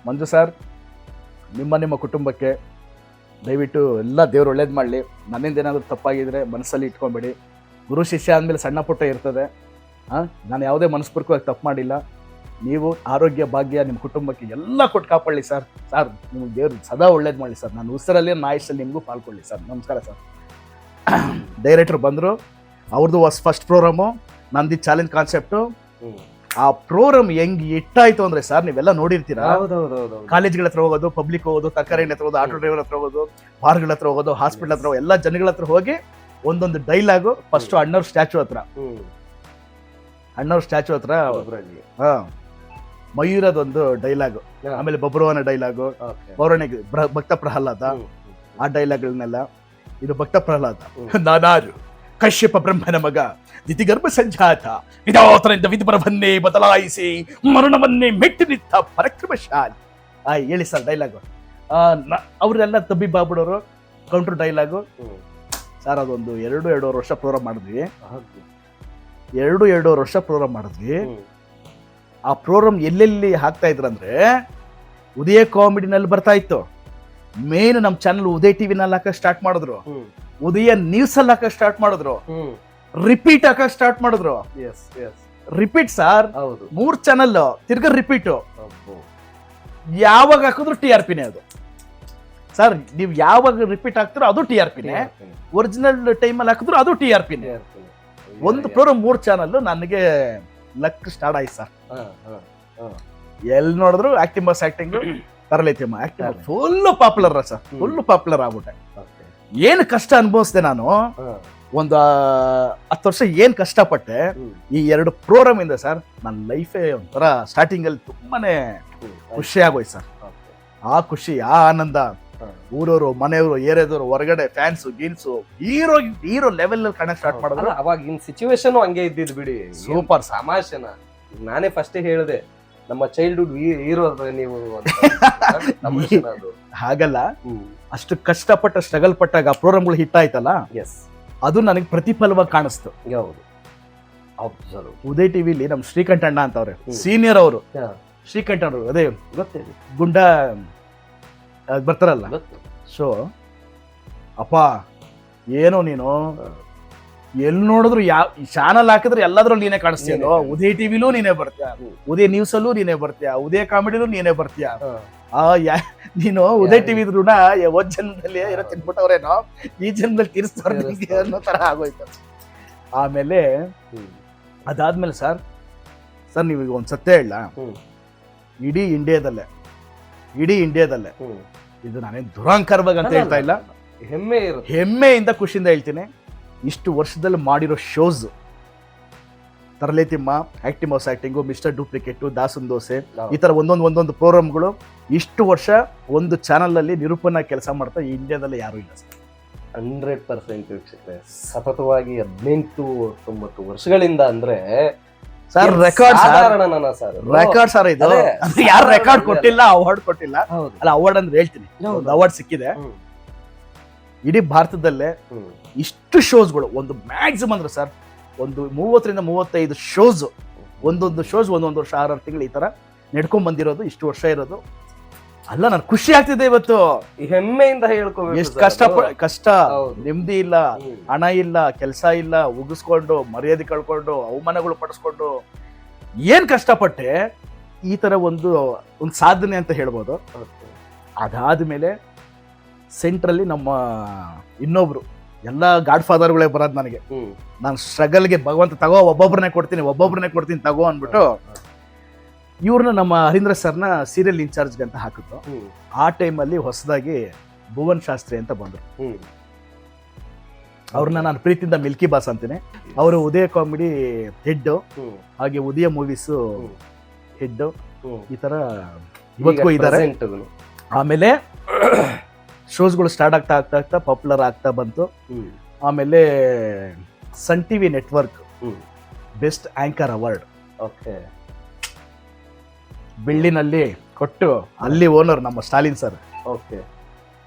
ಮಂಜು ಸರ್ ನಿಮ್ಮ ನಿಮ್ಮ ಕುಟುಂಬಕ್ಕೆ ದಯವಿಟ್ಟು ಎಲ್ಲ ದೇವ್ರು ಒಳ್ಳೇದು ಮಾಡಲಿ. ನನ್ನಿಂದ ಏನಾದರೂ ತಪ್ಪಾಗಿದ್ರೆ ಮನಸ್ಸಲ್ಲಿ ಇಟ್ಕೊಂಬೇಡಿ. ಗುರು ಶಿಷ್ಯ ಅಂದಮೇಲೆ ಸಣ್ಣ ಪುಟ್ಟ ಇರ್ತದೆ. ಹಾಂ ನಾನು ಯಾವುದೇ ಮನಸ್ಪೂರ್ವಕವಾಗಿ ತಪ್ಪು ಮಾಡಿಲ್ಲ. ನೀವು ಆರೋಗ್ಯ ಭಾಗ್ಯ ನಿಮ್ಮ ಕುಟುಂಬಕ್ಕೆ ಎಲ್ಲ ಕೊಟ್ಟು ಕಾಪಾಡಲಿ ಸರ್. ಸರ್ ನಿಮ್ಗೆ ದೇವ್ರು ಸದಾ ಒಳ್ಳೇದು ಮಾಡಲಿ ಸರ್. ನಾನು ಉಸಿರಲ್ಲಿ ನಾಯಿಸಲ್ಲಿ ನಿಮಗೂ ಪಾಲ್ಕೊಳ್ಳಿ ಸರ್. ನಮಸ್ಕಾರ ಸರ್. ಡೈರೆಕ್ಟ್ರು ಬಂದರು. ಅವ್ರದ್ದು ವಾಸ್ ಫಸ್ಟ್ ಪ್ರೋಗ್ರಾಮು. ನಂದು ಚಾಲೆಂಜ್ ಕಾನ್ಸೆಪ್ಟು. ಆ ಪ್ರೋಗ್ರಾಮ್ ಹೆಂಗ್ ಇಟ್ಟಾಯ್ತು ಅಂದ್ರೆ ಸರ್ ನೀವೆಲ್ಲ ನೋಡಿರ್ತೀರಾ? ಕಾಲೇಜ್ಗಳ ಹತ್ರ ಹೋಗೋದು ಪಬ್ಲಿಕ್ ಹೋಗೋದು ತರಕಾರಿ ಹತ್ರ ಹೋಗೋದು ಆಟೋ ಡ್ರೈವರ್ ಹತ್ರ ಹೋಗೋದು ಬಾರ್ಗಳ ಹತ್ರ ಹೋಗೋದು ಹಾಸ್ಪಿಟಲ್ ಹತ್ರ ಹೋಗೋದು, ಎಲ್ಲ ಜನಗಳ ಹತ್ರ ಹೋಗಿ ಒಂದೊಂದು ಡೈಲಾಗು ಫಸ್ಟ್ ಅಣ್ಣವ್ರ ಸ್ಟ್ಯಾಚು ಹತ್ರ ಅಣ್ಣವ್ರ ಸ್ಟ್ಯಾಚು ಹತ್ರ. ಹಾ ಮಯೂರದೊಂದು ಡೈಲಾಗು. ಆಮೇಲೆ ಬಬ್ರುವನ ಡೈಲಾಗು. ಪೌರಾಣಿಕ ಭಕ್ತ ಪ್ರಹ್ಲಾದ ಆ ಡೈಲಾಗ್ಗಳನ್ನೆಲ್ಲ ಇದು ಭಕ್ತ ಪ್ರಹ್ಲಾದ. ನಾನಾರು ಕಶ್ಯಪ ಬ್ರಹ್ಮನ ಮಗ ದಿತಿಗರ್ಭ ಸಂಜಾತ ವಿಧಾತರಿಂದ ವಿಧಿಪರವನ್ನೇ ಬದಲಾಯಿಸಿ ಮರಣವನ್ನೇ ಮೆಟ್ಟಿ ನಿಂತ ಪರಾಕ್ರಮಶಾಲಿ ಆ ಹೇಳಿ ಸರ್ ಡೈಲಾಗು ಅವರೆಲ್ಲ ತಬ್ಬಿ ಬಾಬಿಡೋರು ಕೌಂಟರ್ ಡೈಲಾಗು. ಸರ್ ಅದೊಂದು ಎರಡು ಎರಡೂವರೆ ವರ್ಷ ಪ್ರೋಗ್ರಾಮ್ ಮಾಡಿದ್ವಿ. ಎರಡು ಎರಡೂವರೆ ವರ್ಷ ಪ್ರೋಗ್ರಾಮ್ ಮಾಡಿದ್ವಿ. ಆ ಪ್ರೋಗ್ರಾಮ್ ಎಲ್ಲೆಲ್ಲಿ ಹಾಕ್ತಾ ಇದ್ರಂದ್ರೆ ಉದಯ ಕಾಮಿಡಿನಲ್ಲಿ ಬರ್ತಾ ಇತ್ತು. ಮೇನ್ ನಮ್ಮ ಚಾನಲ್ ಉದಯ ಟಿವಿನಲ್ಲಿ ಹಾಕಕ್ ಸ್ಟಾರ್ಟ್ ಮಾಡಿದ್ರು. ಉದಯ ನ್ಯೂಸ್ ಅಲ್ಲಿ ಹಾಕಕ್ ಸ್ಟಾರ್ಟ್ ಮಾಡಿದ್ರು. ರಿಪೀಟ್ ಹಾಕಕ್ ಸ್ಟಾರ್ಟ್ ಮಾಡಿದ್ರು. ರಿಪೀಟ್ ಸರ್ ಹೌದು. ಮೂರ್ ಚಾನಲ್ ತಿರ್ಗ ರಿಪೀಟ್ ಯಾವಾಗ ಹಾಕಿದ್ರು ಟಿ ಆರ್ ಪಿನೇ ಅದು. ಸರ್ ನೀವು ಯಾವಾಗ ರಿಪೀಟ್ ಹಾಕ್ತಿರೋ ಅದು ಟಿ ಆರ್ ಪಿನೇ ಒರಿಜಿನಲ್ ಟೈಮಲ್ಲಿ ಹಾಕಿದ್ರು ಅದು ಟಿ ಆರ್ ಪಿನೇ ಒಂದು ಪ್ರೋಗ್ರಾಮ್ ಮೂರು ಚಾನಲ್ ನನಗೆ ಲಕ್ ಸ್ಟಾರ್ಟ್ ಆಯ್ತು ಸರ್. ಎಲ್ಲಿ ನೋಡಿದ್ರು acting boss acting Tarale Timma acting full popular sir full popular ಆಗ್ಬಿಟ್ಟೆ. ಏನು ಕಷ್ಟ ಅನುಭವಿಸ್ದೆ ನಾನು? ಒಂದು ಹತ್ತು ವರ್ಷ ಏನ್ ಕಷ್ಟಪಟ್ಟೆ? ಈ ಎರಡು ಪ್ರೋಗ್ರಾಮ್ ಇಂದ ಸರ್ ನನ್ನ ಲೈಫೇ ಒಂಥರ ಸ್ಟಾರ್ಟಿಂಗ್ ಅಲ್ಲಿ ತುಂಬಾನೇ ಖುಷಿ ಆಗೋಯ್ತು ಸರ್. ಆ ಖುಷಿ ಆ ಆನಂದ ಊರವರು ಮನೆಯವರು ಏರಿಯಾದವರು ಹೊರಗಡೆ fans girls hero hero level ಅಲ್ಲಿ ಕಾಣಕ್ ಸ್ಟಾರ್ಟ್ ಮಾಡಿದ್ರು. ಇನ್ ಸಿಚುವೇಶನ್ ಹಂಗೆ ಇದ್ದಿದ್ ಬಿಡಿ. ಸೂಪರ್ ಸಮಾಶನ ನಾನೇ ಫಸ್ಟ್ ಹೇಳಿದೆ ನಮ್ಮ ಚೈಲ್ಡ್ಹುಡ್ ಹೀರೋ ನೀವು ಹಾಗಲ್ಲ. ಅಷ್ಟು ಕಷ್ಟಪಟ್ಟ ಸ್ಟ್ರಗಲ್ ಪಟ್ಟಾಗ ಆ ಪ್ರೋಗ್ರಾಮ್ಗಳು ಹಿಟ್ ಆಯ್ತಲ್ಲ? ಎಸ್ ಅದು ನನಗೆ ಪ್ರತಿಫಲವಾಗಿ ಕಾಣಿಸ್ತು. ಹೌದು ಉದಯ್ ಟಿವಿಲಿ ನಮ್ ಶ್ರೀಕಂಠಣ್ಣ ಅಂತ ಅಂತವ್ರೆ ಸೀನಿಯರ್ ಅವರು. ಶ್ರೀಕಂಠಣ್ಣ ಅದೇ ಗೊತ್ತಿದೆ. ಗುಂಡ ಅದ್ ಬರ್ತಾರಲ್ಲ? ಗೊತ್ತು ಸೊ ಅಪ್ಪ ಏನೋ ನೀನು? ಎಲ್ಲಿ ನೋಡಿದ್ರು ಯಾವ ಚಾನಲ್ ಹಾಕಿದ್ರೆ ಎಲ್ಲಾದ್ರೂ ನೀನೇ ಕಾಣಿಸ್ತೀಯ. ಉದಯ ಟಿವಿಲೂ ನೀನೇ ಬರ್ತೀಯ. ಉದಯ ನ್ಯೂಸ್ ಅಲ್ಲೂ ನೀನೇ ಬರ್ತೀಯ. ಉದಯ ಕಾಮಿಡಿಲೂ ನೀನೇ ಬರ್ತೀಯ. ಆ ಯಾ ನೀನು ಉದಯ? ಟಿವಿ ಋಣ ಒಂದ್ ಜನ್ಮದಲ್ಲಿ ಏನೋ ತಿನ್ಬಿಟ್ಟವ್ರೇನೋ? ಈ ಜನ್ಮದಲ್ಲಿ ತೀರಿಸ್ತಾರೆ ನಿಂಗೆ ಅನ್ನೋ ತರ ಆಗೋಯ್ತು. ಆಮೇಲೆ. ಅದಾದ್ಮೇಲೆ ಸರ್ ಸರ್ ನೀವು ಈಗ ಒಂದ್ ಸತ್ಯ ಹೇಳ. ಇಡೀ ಇಂಡಿಯಾದಲ್ಲೇ ಇಡೀ ಇಂಡಿಯಾದಲ್ಲೇ. ಇದು ನಾನೇನು ದುರಾಂಕಾರವಾಗಿ ಅಂತ ಹೇಳ್ತಾ ಇಲ್ಲ. ಹೆಮ್ಮೆ ಇರುತ್ತೆ. ಹೆಮ್ಮೆಯಿಂದ ಖುಷಿಯಿಂದ ಹೇಳ್ತೀನಿ. ಇಷ್ಟು ವರ್ಷದಲ್ಲಿ ಮಾಡಿರೋ shows Tarale Timma acting house acting mister duplicate Dasan ದೋಸೆ ಈ ಥರ ಒಂದೊಂದು ಒಂದೊಂದು ಪ್ರೋಗ್ರಾಮ್ಗಳು ಇಷ್ಟು ವರ್ಷ ಒಂದು ಚಾನಲಲ್ಲಿ ನಿರೂಪಣಾ ಕೆಲಸ ಮಾಡ್ತಾ ಈ ಇಂಡಿಯಾದಲ್ಲಿ ಯಾರು ಇಲ್ಲ ಸರ್. ಹಂಡ್ರೆಡ್ ಪರ್ಸೆಂಟ್ ವೀಕ್ಷಕರೇ ಸತತವಾಗಿ ಹದಿನೆಂಟು ತೊಂಬತ್ತು ವರ್ಷಗಳಿಂದ ಅಂದ್ರೆ sir record sir record sir ಇದು. ಯಾರು ರೆಕಾರ್ಡ್ ಕೊಟ್ಟಿಲ್ಲ ಅವಾರ್ಡ್ ಕೊಟ್ಟಿಲ್ಲ. ಅಲ್ಲ ಅವಾರ್ಡ್ ಅಂದ್ರೆ ಹೇಳ್ತೀನಿ. ಅವಾರ್ಡ್ ಸಿಕ್ಕಿದೆ. ಇಡೀ ಭಾರತದಲ್ಲೇ. ಇಷ್ಟು ಶೋಸ್ಗಳು ಒಂದು ಮ್ಯಾಕ್ಸಿಮಮ್ ಅಂದ್ರೆ ಸರ್ ಒಂದು ಮೂವತ್ತರಿಂದ ಮೂವತ್ತೈದು ಶೋಸ್ ಒಂದೊಂದು ಶೋಸ್ ಒಂದೊಂದು ವರ್ಷ ಆರಾರು ತಿಂಗಳು ಈ ತರ ನಡ್ಕೊಂಡ್ ಬಂದಿರೋದು ಇಷ್ಟು ವರ್ಷ ಇರೋದು. ಅಲ್ಲ ನಾನು ಖುಷಿ ಆಗ್ತಿದೆ ಇವತ್ತು. ಹೆಮ್ಮೆಯಿಂದ ಹೇಳ್ಕೋಬೇಕು ಎಷ್ಟು ಕಷ್ಟ. ಕಷ್ಟ. ನೆಮ್ಮದಿ ಇಲ್ಲ ಹಣ ಇಲ್ಲ ಕೆಲಸ ಇಲ್ಲ ಉಗಿಸ್ಕೊಂಡು ಮರ್ಯಾದೆ ಕಳ್ಕೊಂಡು ಅವಮಾನಗಳು ಪಡಿಸ್ಕೊಂಡು ಏನ್ ಕಷ್ಟಪಟ್ಟೆ ಈ ತರ ಒಂದು ಒಂದು ಸಾಧನೆ ಅಂತ ಹೇಳ್ಬೋದು. ಅದಾದ ಮೇಲೆ ಸೆಂಟ್ರಲ್ಲಿ ನಮ್ಮ ಇನ್ನೊಬ್ರು ಎಲ್ಲ ಗಾಡ್ ಫಾದರ್ಗಳೇ ಬರೋದು ನನಗೆ. ನಾನು ಸ್ಟ್ರಗಲ್ಗೆ ಭಗವಂತ ತಗೋ ಒಬ್ಬೊಬ್ಬರನ್ನೇ ಕೊಡ್ತೀನಿ ಒಬ್ಬೊಬ್ಬರನ್ನೇ ಕೊಡ್ತೀನಿ ತಗೋ ಅಂದ್ಬಿಟ್ಟು ಇವ್ರನ್ನ ನಮ್ಮ ಹರೀಂದ್ರ ಸರ್ನ ಸೀರಿಯಲ್ ಇನ್ಚಾರ್ಜ್ಗೆ ಅಂತ ಹಾಕಿತ್ತು. ಆ ಟೈಮಲ್ಲಿ ಹೊಸದಾಗಿ ಭುವನ್ ಶಾಸ್ತ್ರಿ ಅಂತ ಬಂದರು. ಅವ್ರನ್ನ ನಾನು ಪ್ರೀತಿಯಿಂದ ಮಿಲ್ಕಿ ಬಾಸ್ ಅಂತೀನಿ ಅವರು ಉದಯ ಕಾಮಿಡಿ ಹೆಡ್ ಹಾಗೆ ಉದಯ ಮೂವೀಸ್. ಹೆಡ್ ಈ ತರ ಇವತ್ತಿಗೂ ಈಗ ಇದ್ದಾರೆ. ಆಮೇಲೆ ಶೋಸ್ಗಳು ಸ್ಟಾರ್ಟ್ ಆಗ್ತಾ ಆಗ್ತಾ ಆಗ್ತಾ ಪಾಪ್ಯುಲರ್ ಆಗ್ತಾ ಬಂತು ಆಮೇಲೆ Sun TV network best anchor award Okay. ಬೆಳ್ಳಿನಲ್ಲಿ ಕೊಟ್ಟು ಅಲ್ಲಿ ಓನರ್ ನಮ್ಮ ಸ್ಟಾಲಿನ್ ಸರ್ ಓಕೆ.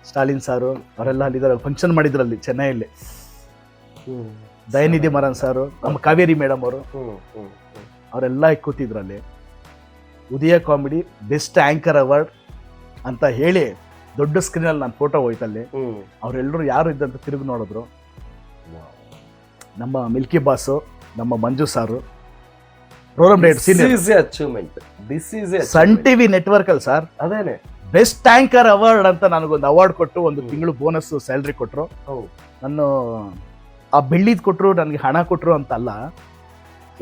ಸ್ಟಾಲಿನ್ ಸಾರು ಅವರೆಲ್ಲ ಅಲ್ಲಿದ್ದಾರೆ ಫಂಕ್ಷನ್ ಮಾಡಿದ್ರು ಅಲ್ಲಿ ಚೆನ್ನೈಯಲ್ಲಿ. ದಯನಿಧಿ ಮರನ್ ಸಾರು ನಮ್ಮ ಕಾವೇರಿ ಮೇಡಮ್ ಅವರು. ಅವರೆಲ್ಲ ಕೂತಿದ್ರು ಅಲ್ಲಿ Udaya comedy best anchor award ಅಂತ ಹೇಳಿ ದೊಡ್ಡ ಸ್ಕ್ರೀನಲ್ಲಿ ನಾನು ಫೋಟೋ ಹೋಯ್ತಲ್ಲಿ. ಅವರೆಲ್ಲರೂ ಯಾರು ಇದ್ದಂತ ತಿರುಗಿ ನೋಡಿದ್ರು. ನಮ್ಮ ಮಿಲ್ಕಿ ಬಾಸು ನಮ್ಮ Manju sir program date C senior achievement this a Sun. TV network ಅಲ್ಲಿ ಸರ್ ಅದೇನೆ. ಬೆಸ್ಟ್ ಟ್ಯಾಂಕರ್ ಅವಾರ್ಡ್ ಅಂತ ನನಗೊಂದು ಅವಾರ್ಡ್ ಕೊಟ್ಟು ಒಂದು ತಿಂಗಳು ಬೋನಸ್ ಸ್ಯಾಲ್ರಿ ಕೊಟ್ಟರು. ನಾನು ಆ ಬೆಳ್ಳಿದ್ ಕೊಟ್ಟರು ನನಗೆ ಹಣ ಕೊಟ್ಟರು ಅಂತಲ್ಲ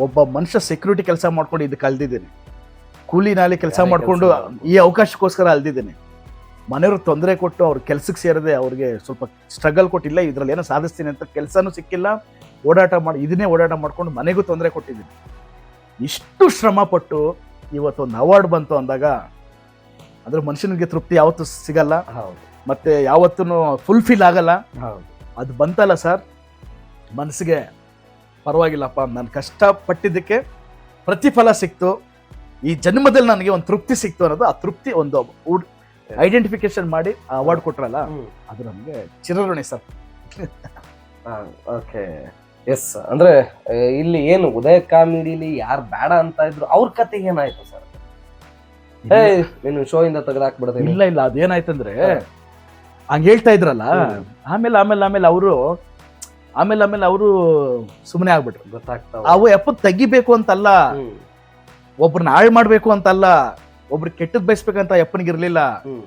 ಒಬ್ಬ ಮನುಷ್ಯ ಸೆಕ್ಯೂರಿಟಿ ಕೆಲಸ ಮಾಡ್ಕೊಂಡು ಇದಕ್ಕೆ ಅಲ್ದಿದ್ದೀನಿ ಕೂಲಿ ನಾಲಿ ಕೆಲಸ ಮಾಡಿಕೊಂಡು ಮಾಡ್ಕೊಂಡು ಈ ಅವಕಾಶಕ್ಕೋಸ್ಕರ ಅಲ್ದಿದ್ದೀನಿ. ಮನೆಯವ್ರಿಗೆ ತೊಂದರೆ ಕೊಟ್ಟು ಅವ್ರ ಕೆಲ್ಸಕ್ಕೆ ಸೇರದೆ ಅವ್ರಿಗೆ ಸ್ವಲ್ಪ ಸ್ಟ್ರಗಲ್ ಕೊಟ್ಟಿಲ್ಲ ಇದರಲ್ಲಿ ಏನೋ ಸಾಧಿಸ್ತೀನಿ ಅಂತ ಕೆಲಸನೂ ಸಿಕ್ಕಿಲ್ಲ. ಓಡಾಟ ಮಾಡಿ ಇದನ್ನೇ ಓಡಾಟ ಮಾಡ್ಕೊಂಡು ಮನೆಗೂ ತೊಂದರೆ ಕೊಟ್ಟಿದ್ದೀನಿ. ಇಷ್ಟು ಶ್ರಮ ಪಟ್ಟು ಇವತ್ತೊಂದು ಅವಾರ್ಡ್ ಬಂತು ಅಂದಾಗ ಅಂದ್ರೆ ಮನುಷ್ಯನಿಗೆ ತೃಪ್ತಿ ಯಾವತ್ತೂ ಸಿಗಲ್ಲ. ಹೌದು. ಮತ್ತೆ ಯಾವತ್ತೂ ಫುಲ್ಫಿಲ್ ಆಗಲ್ಲ. ಹೌದು. ಅದು ಬಂತಲ್ಲ ಸರ್? ಮನಸ್ಸಿಗೆ ಪರವಾಗಿಲ್ಲಪ್ಪ ನಾನು ಕಷ್ಟಪಟ್ಟಿದ್ದಕ್ಕೆ ಪ್ರತಿಫಲ ಸಿಕ್ತು. ಈ ಜನ್ಮದಲ್ಲಿ ನನಗೆ ಒಂದು ತೃಪ್ತಿ ಸಿಕ್ತು ಅನ್ನೋದು ಆ ತೃಪ್ತಿ ಒಂದು ಐಡೆಂಟಿಫಿಕೇಶನ್ ಮಾಡಿ ಆ ಅವಾರ್ಡ್ ಕೊಟ್ರಲ್ಲ ಅದು ನಮಗೆ ಚಿರಋಣಿ ಸರ್. ಓಕೆ ಎಸ್ ಅಂದ್ರೆ ಇಲ್ಲಿ ಏನು ಉದಯ ಕಾಮಿಡಿಲಿ ಯಾರು ಬೇಡ ಅಂತ ಇದ್ರು ಅವ್ರ ಕತೆ ಏನಾಯ್ತು ಸರ್ ಏ ನೀನು ಶೋ ಇಂದ ತೆಗೆದಾಕ್ಬಿಡ್ತೀನಿ ಇಲ್ಲ ಇಲ್ಲ. ಅದೇನಾಯ್ತಂದ್ರೆ. ಹಂಗ ಹೇಳ್ತಾ ಇದ್ರಲ್ಲ ಆಮೇಲೆ ಆಮೇಲೆ ಆಮೇಲೆ ಅವರು ಆಮೇಲೆ ಆಮೇಲೆ ಅವರು ಸುಮ್ಮನೆ ಆಗ್ಬಿಟ್ರು. ಗೊತ್ತಾಗ್ತಾವ ಅವು ಎಪ್ಪ ತೆಗಿಬೇಕು ಅಂತಲ್ಲ. ಒಬ್ರನ್ನ ಹಾಳು ಮಾಡ್ಬೇಕು ಅಂತಲ್ಲ ಒಬ್ರು ಕೆಟ್ಟದ್ ಬಯಸ್ಬೇಕಂತ ಹ್ಮ್.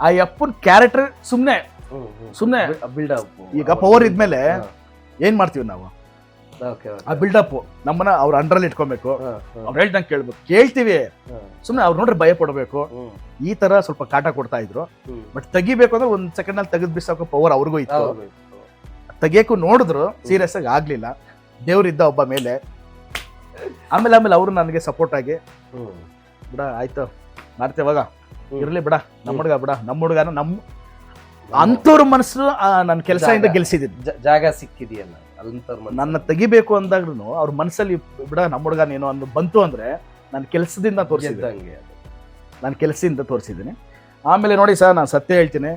ಆ ಅಪ್ಪನ ಕ್ಯಾರೆಕ್ಟರ್ ಸುಮ್ಮನೆ ಸುಮ್ಮನೆ ಬಿಲ್ಡ್ ಈಗ ಪವರ್ ಇದ್ಮೇಲೆ ಏನ್ ಮಾಡ್ತೀವಿ ನಾವು? ಆ ಬಿಲ್ಡಪ್ ನಮ್ಮನ್ನ ಅವ್ರ ಅಂಡರ್ ಇಟ್ಕೊಬೇಕು. ಅವ್ರು ಹೇಳ್ದಂಗೆ ಕೇಳ್ಬೇಕು. ಕೇಳ್ತೀವಿ. ಸುಮ್ಮನೆ ಅವ್ರು ನೋಡ್ರೆ ಭಯ ಪಡಬೇಕು. ಈ ತರ ಸ್ವಲ್ಪ ಕಾಟ ಕೊಡ್ತಾ ಇದ್ರು. ಬಟ್ ತೆಗಿಬೇಕು ಅಂದ್ರೆ ಒಂದ್ ಸೆಕೆಂಡ್ ಅಲ್ಲಿ ತೆಗೆದ್ ಬಿಸಾಕೋ ಪವರ್ ಅವ್ರಿಗೂ ಇತ್ತು. ತೆಗಿಯಕ್ಕೂ ನೋಡಿದ್ರು ಸೀರಿಯಸ್ ಆಗಿ ಆಗ್ಲಿಲ್ಲ. ದೇವ್ರಿದ್ದ ಒಬ್ಬ ಮೇಲೆ. ಆಮೇಲೆ ಆಮೇಲೆ ಅವರು ನನಗೆ ಸಪೋರ್ಟ್ ಆಗಿ. ಬಿಡ ಆಯ್ತು. ಮಾಡ್ತೇವಾಗ. ಇರ್ಲಿ ಬಿಡ. ನಮ್ಮ ಹುಡುಗ ಬಿಡ. ನಮ್ಮ ಹುಡುಗನ ನಮ್ಮ ಅಂತವ್ರ ಮನಸ್ಸು ನನ್ನ ಕೆಲಸದಿಂದ. ಗೆಲ್ಸಿದ್ದೀನಿ ಜಾಗ ಸಿಕ್ಕಿದೆಯಲ್ಲ. ನನ್ನ ತೆಗಿಬೇಕು ಅಂದಾಗ್ಲೂ ಅವ್ರ ಮನಸ್ಸಲ್ಲಿ ಬಿಡ ನಮ್ಮ ಹುಡುಗ ನೀನು ಅಂದು ಬಂತು ಅಂದ್ರೆ ನಾನು ಕೆಲಸದಿಂದ ತೋರಿಸಿದ್ದೆ ನನ್ನ ನಾನು ಕೆಲಸದಿಂದ ತೋರಿಸಿದ್ದೀನಿ. ಆಮೇಲೆ ನೋಡಿ ಸರ್ ನಾನು ಸತ್ಯ ಹೇಳ್ತೀನಿ.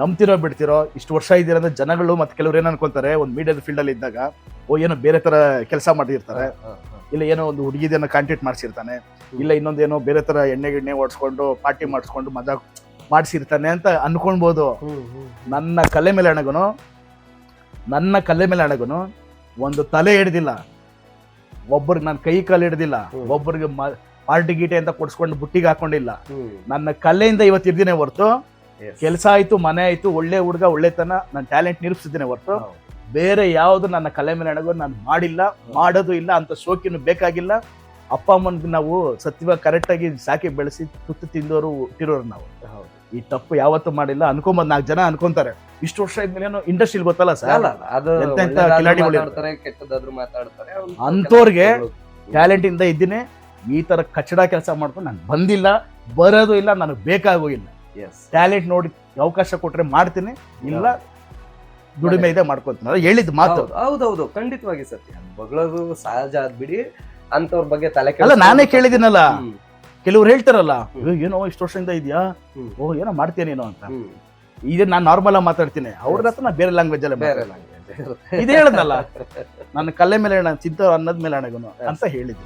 ನಂಬ್ತಿರೋ ಬಿಡ್ತಿರೋ ಇಷ್ಟು ವರ್ಷ ಇದ್ದೀರ ಅಂದ್ರೆ ಜನಗಳು ಮತ್ತೆ ಕೆಲವ್ರು ಏನು ಅನ್ಕೊಂತಾರೆ ಒಂದು ಮೀಡಿಯಾದ ಫೀಲ್ಡಲ್ಲಿ ಇದ್ದಾಗ ಓ ಏನೋ ಬೇರೆ ತರ ಕೆಲಸ ಮಾಡಿರ್ತಾರೆ. ಇಲ್ಲ ಏನೋ ಒಂದು ಹುಡುಗಿದನ್ನ ಕಾಂಟ್ಯಾಕ್ಟ್ ಮಾಡಿಸಿರ್ತಾನೆ. ಇಲ್ಲ ಇನ್ನೊಂದೇನೋ ಬೇರೆ ತರ ಎಣ್ಣೆ ಗಿಣ್ಣೆ ಓಡಿಸ್ಕೊಂಡು ಪಾರ್ಟಿ ಮಾಡಿಸ್ಕೊಂಡು ಮಜಾ ಮಾಡಿಸಿರ್ತಾನೆ ಅಂತ ಅನ್ಕೊಳ್ಬೋದು. ನನ್ನ ಕಲೆ ಮೇಲೆ ಅಣಗುನು ನನ್ನ ಕಲೆ ಮೇಲೆ ಅಣಗುನು ಒಂದು ತಲೆ ಹಿಡ್ದಿಲ್ಲ. ಒಬ್ಬರಿಗೆ ನಾನು ಕೈ ಕಾಲು ಹಿಡ್ದಿಲ್ಲ. ಒಬ್ಬರಿಗೆ ಪಾರ್ಟಿ ಗೀಟೆ ಅಂತ ಕೊಡ್ಸ್ಕೊಂಡು ಬುಟ್ಟಿಗೆ ಹಾಕೊಂಡಿಲ್ಲ. ನನ್ನ ಕಲೆಯಿಂದ ಇವತ್ತು ಇರ್ದಿನೇ ಹೊರತು. ಕೆಲಸ ಆಯ್ತು ಮನೆ ಆಯ್ತು ಒಳ್ಳೆ ಹುಡುಗ ಒಳ್ಳೆತನ ನನ್ನ ಟ್ಯಾಲೆಂಟ್ ನಿರೂಪಿಸಿದ್ದೇನೆ ಹೊರತು. ಬೇರೆ ಯಾವುದು ನನ್ನ ಕಲೆ ಮೇಲೆ ಅಣಗು ನಾನು ಮಾಡಿಲ್ಲ ಮಾಡೋದು ಇಲ್ಲ ಅಂತ ಶೋಕಿನೂ ಬೇಕಾಗಿಲ್ಲ. ಅಪ್ಪ ಅಮ್ಮನ ನಾವು ಸತ್ಯವಾಗಿ ಕರೆಕ್ಟಾಗಿ ಸಾಕಿ ಬೆಳೆಸಿ ತುತ್ತು ತಿಂದವರು ಹುಟ್ಟಿರೋರು ನಾವು. ಹೌದು. ಈ ತಪ್ಪು ಯಾವತ್ತೂ ಮಾಡಿಲ್ಲ. ಅನ್ಕೊಂಬಂದ್ ನಾಲ್ಕು ಜನ ಅನ್ಕೊಂತಾರೆ. ಇಷ್ಟು ವರ್ಷ ಇದ್ಮೇಲೆ ಏನೋ ಇಂಡಸ್ಟ್ರಿಲ್ ಗೊತ್ತಲ್ಲ ಸರ್? ಅಂತವ್ರಿಗೆ ಟ್ಯಾಲೆಂಟ್ ಇಂದ ಇದ್ದೀನಿ. ಈ ತರ ಕಚಡ ಕೆಲಸ ಮಾಡ್ಕೊಂಡು ನಾನು ಬಂದಿಲ್ಲ ಬರೋದು ಇಲ್ಲ ನನಗೆ ಬೇಕಾಗೂ ಇಲ್ಲ. ಟ್ಯಾಲೆಂಟ್ ನೋಡಿ ಅವಕಾಶ ಕೊಟ್ರೆ ಮಾಡ್ತೀನಿ. ಇಲ್ಲ ದುಡಿಮೆ ಇದೆ ಮಾಡ್ಕೊತೀನಿ. ಹೇಳಿದ್ ಮಾತು. ಹೌದು, ಹೌದೌದು ಖಂಡಿತವಾಗಿ ಸತ್ಯ. ಬಗಳೋದು ಸಹಜ ಅದ್ ಬಿಡಿ. ಅಂತವ್ರ ಬಗ್ಗೆ ತಲೆ ಅಲ್ಲ ನಾನೇ ಕೇಳಿದ್ದೀನಲ್ಲ. ಹ್ಮ್, ಕೆಲವ್ರು ಹೇಳ್ತಾರಲ್ಲ. ಏನೋ ಇಷ್ಟು ವರ್ಷದಿಂದ ಇದೆಯಾ. ಓ ಏನೋ ಮಾಡ್ತೀಯ ನೀನು ಅಂತ. ಇದೆ ನಾನ್ ನಾರ್ಮಲ್ ಆಗಿ ಮಾತಾಡ್ತೀನಿ. ಅವ್ರ ಹತ್ರ ನಾನು ಬೇರೆ ಲ್ಯಾಂಗ್ವೇಜ್ ಅಲ್ಲ ಬೇರೆ ಲ್ಯಾಂಗ್ವೇಜ್. ಇದೇ ಹೇಳದ್ನಲ್ಲ ನನ್ನ ಕಲೆ ಮೇಲೆ ನಾನು ಚಿಂತ ಅನ್ನದ ಮೇಲೆ ಅಣಗನು ಅಂತ ಹೇಳಿದ್ದೆ.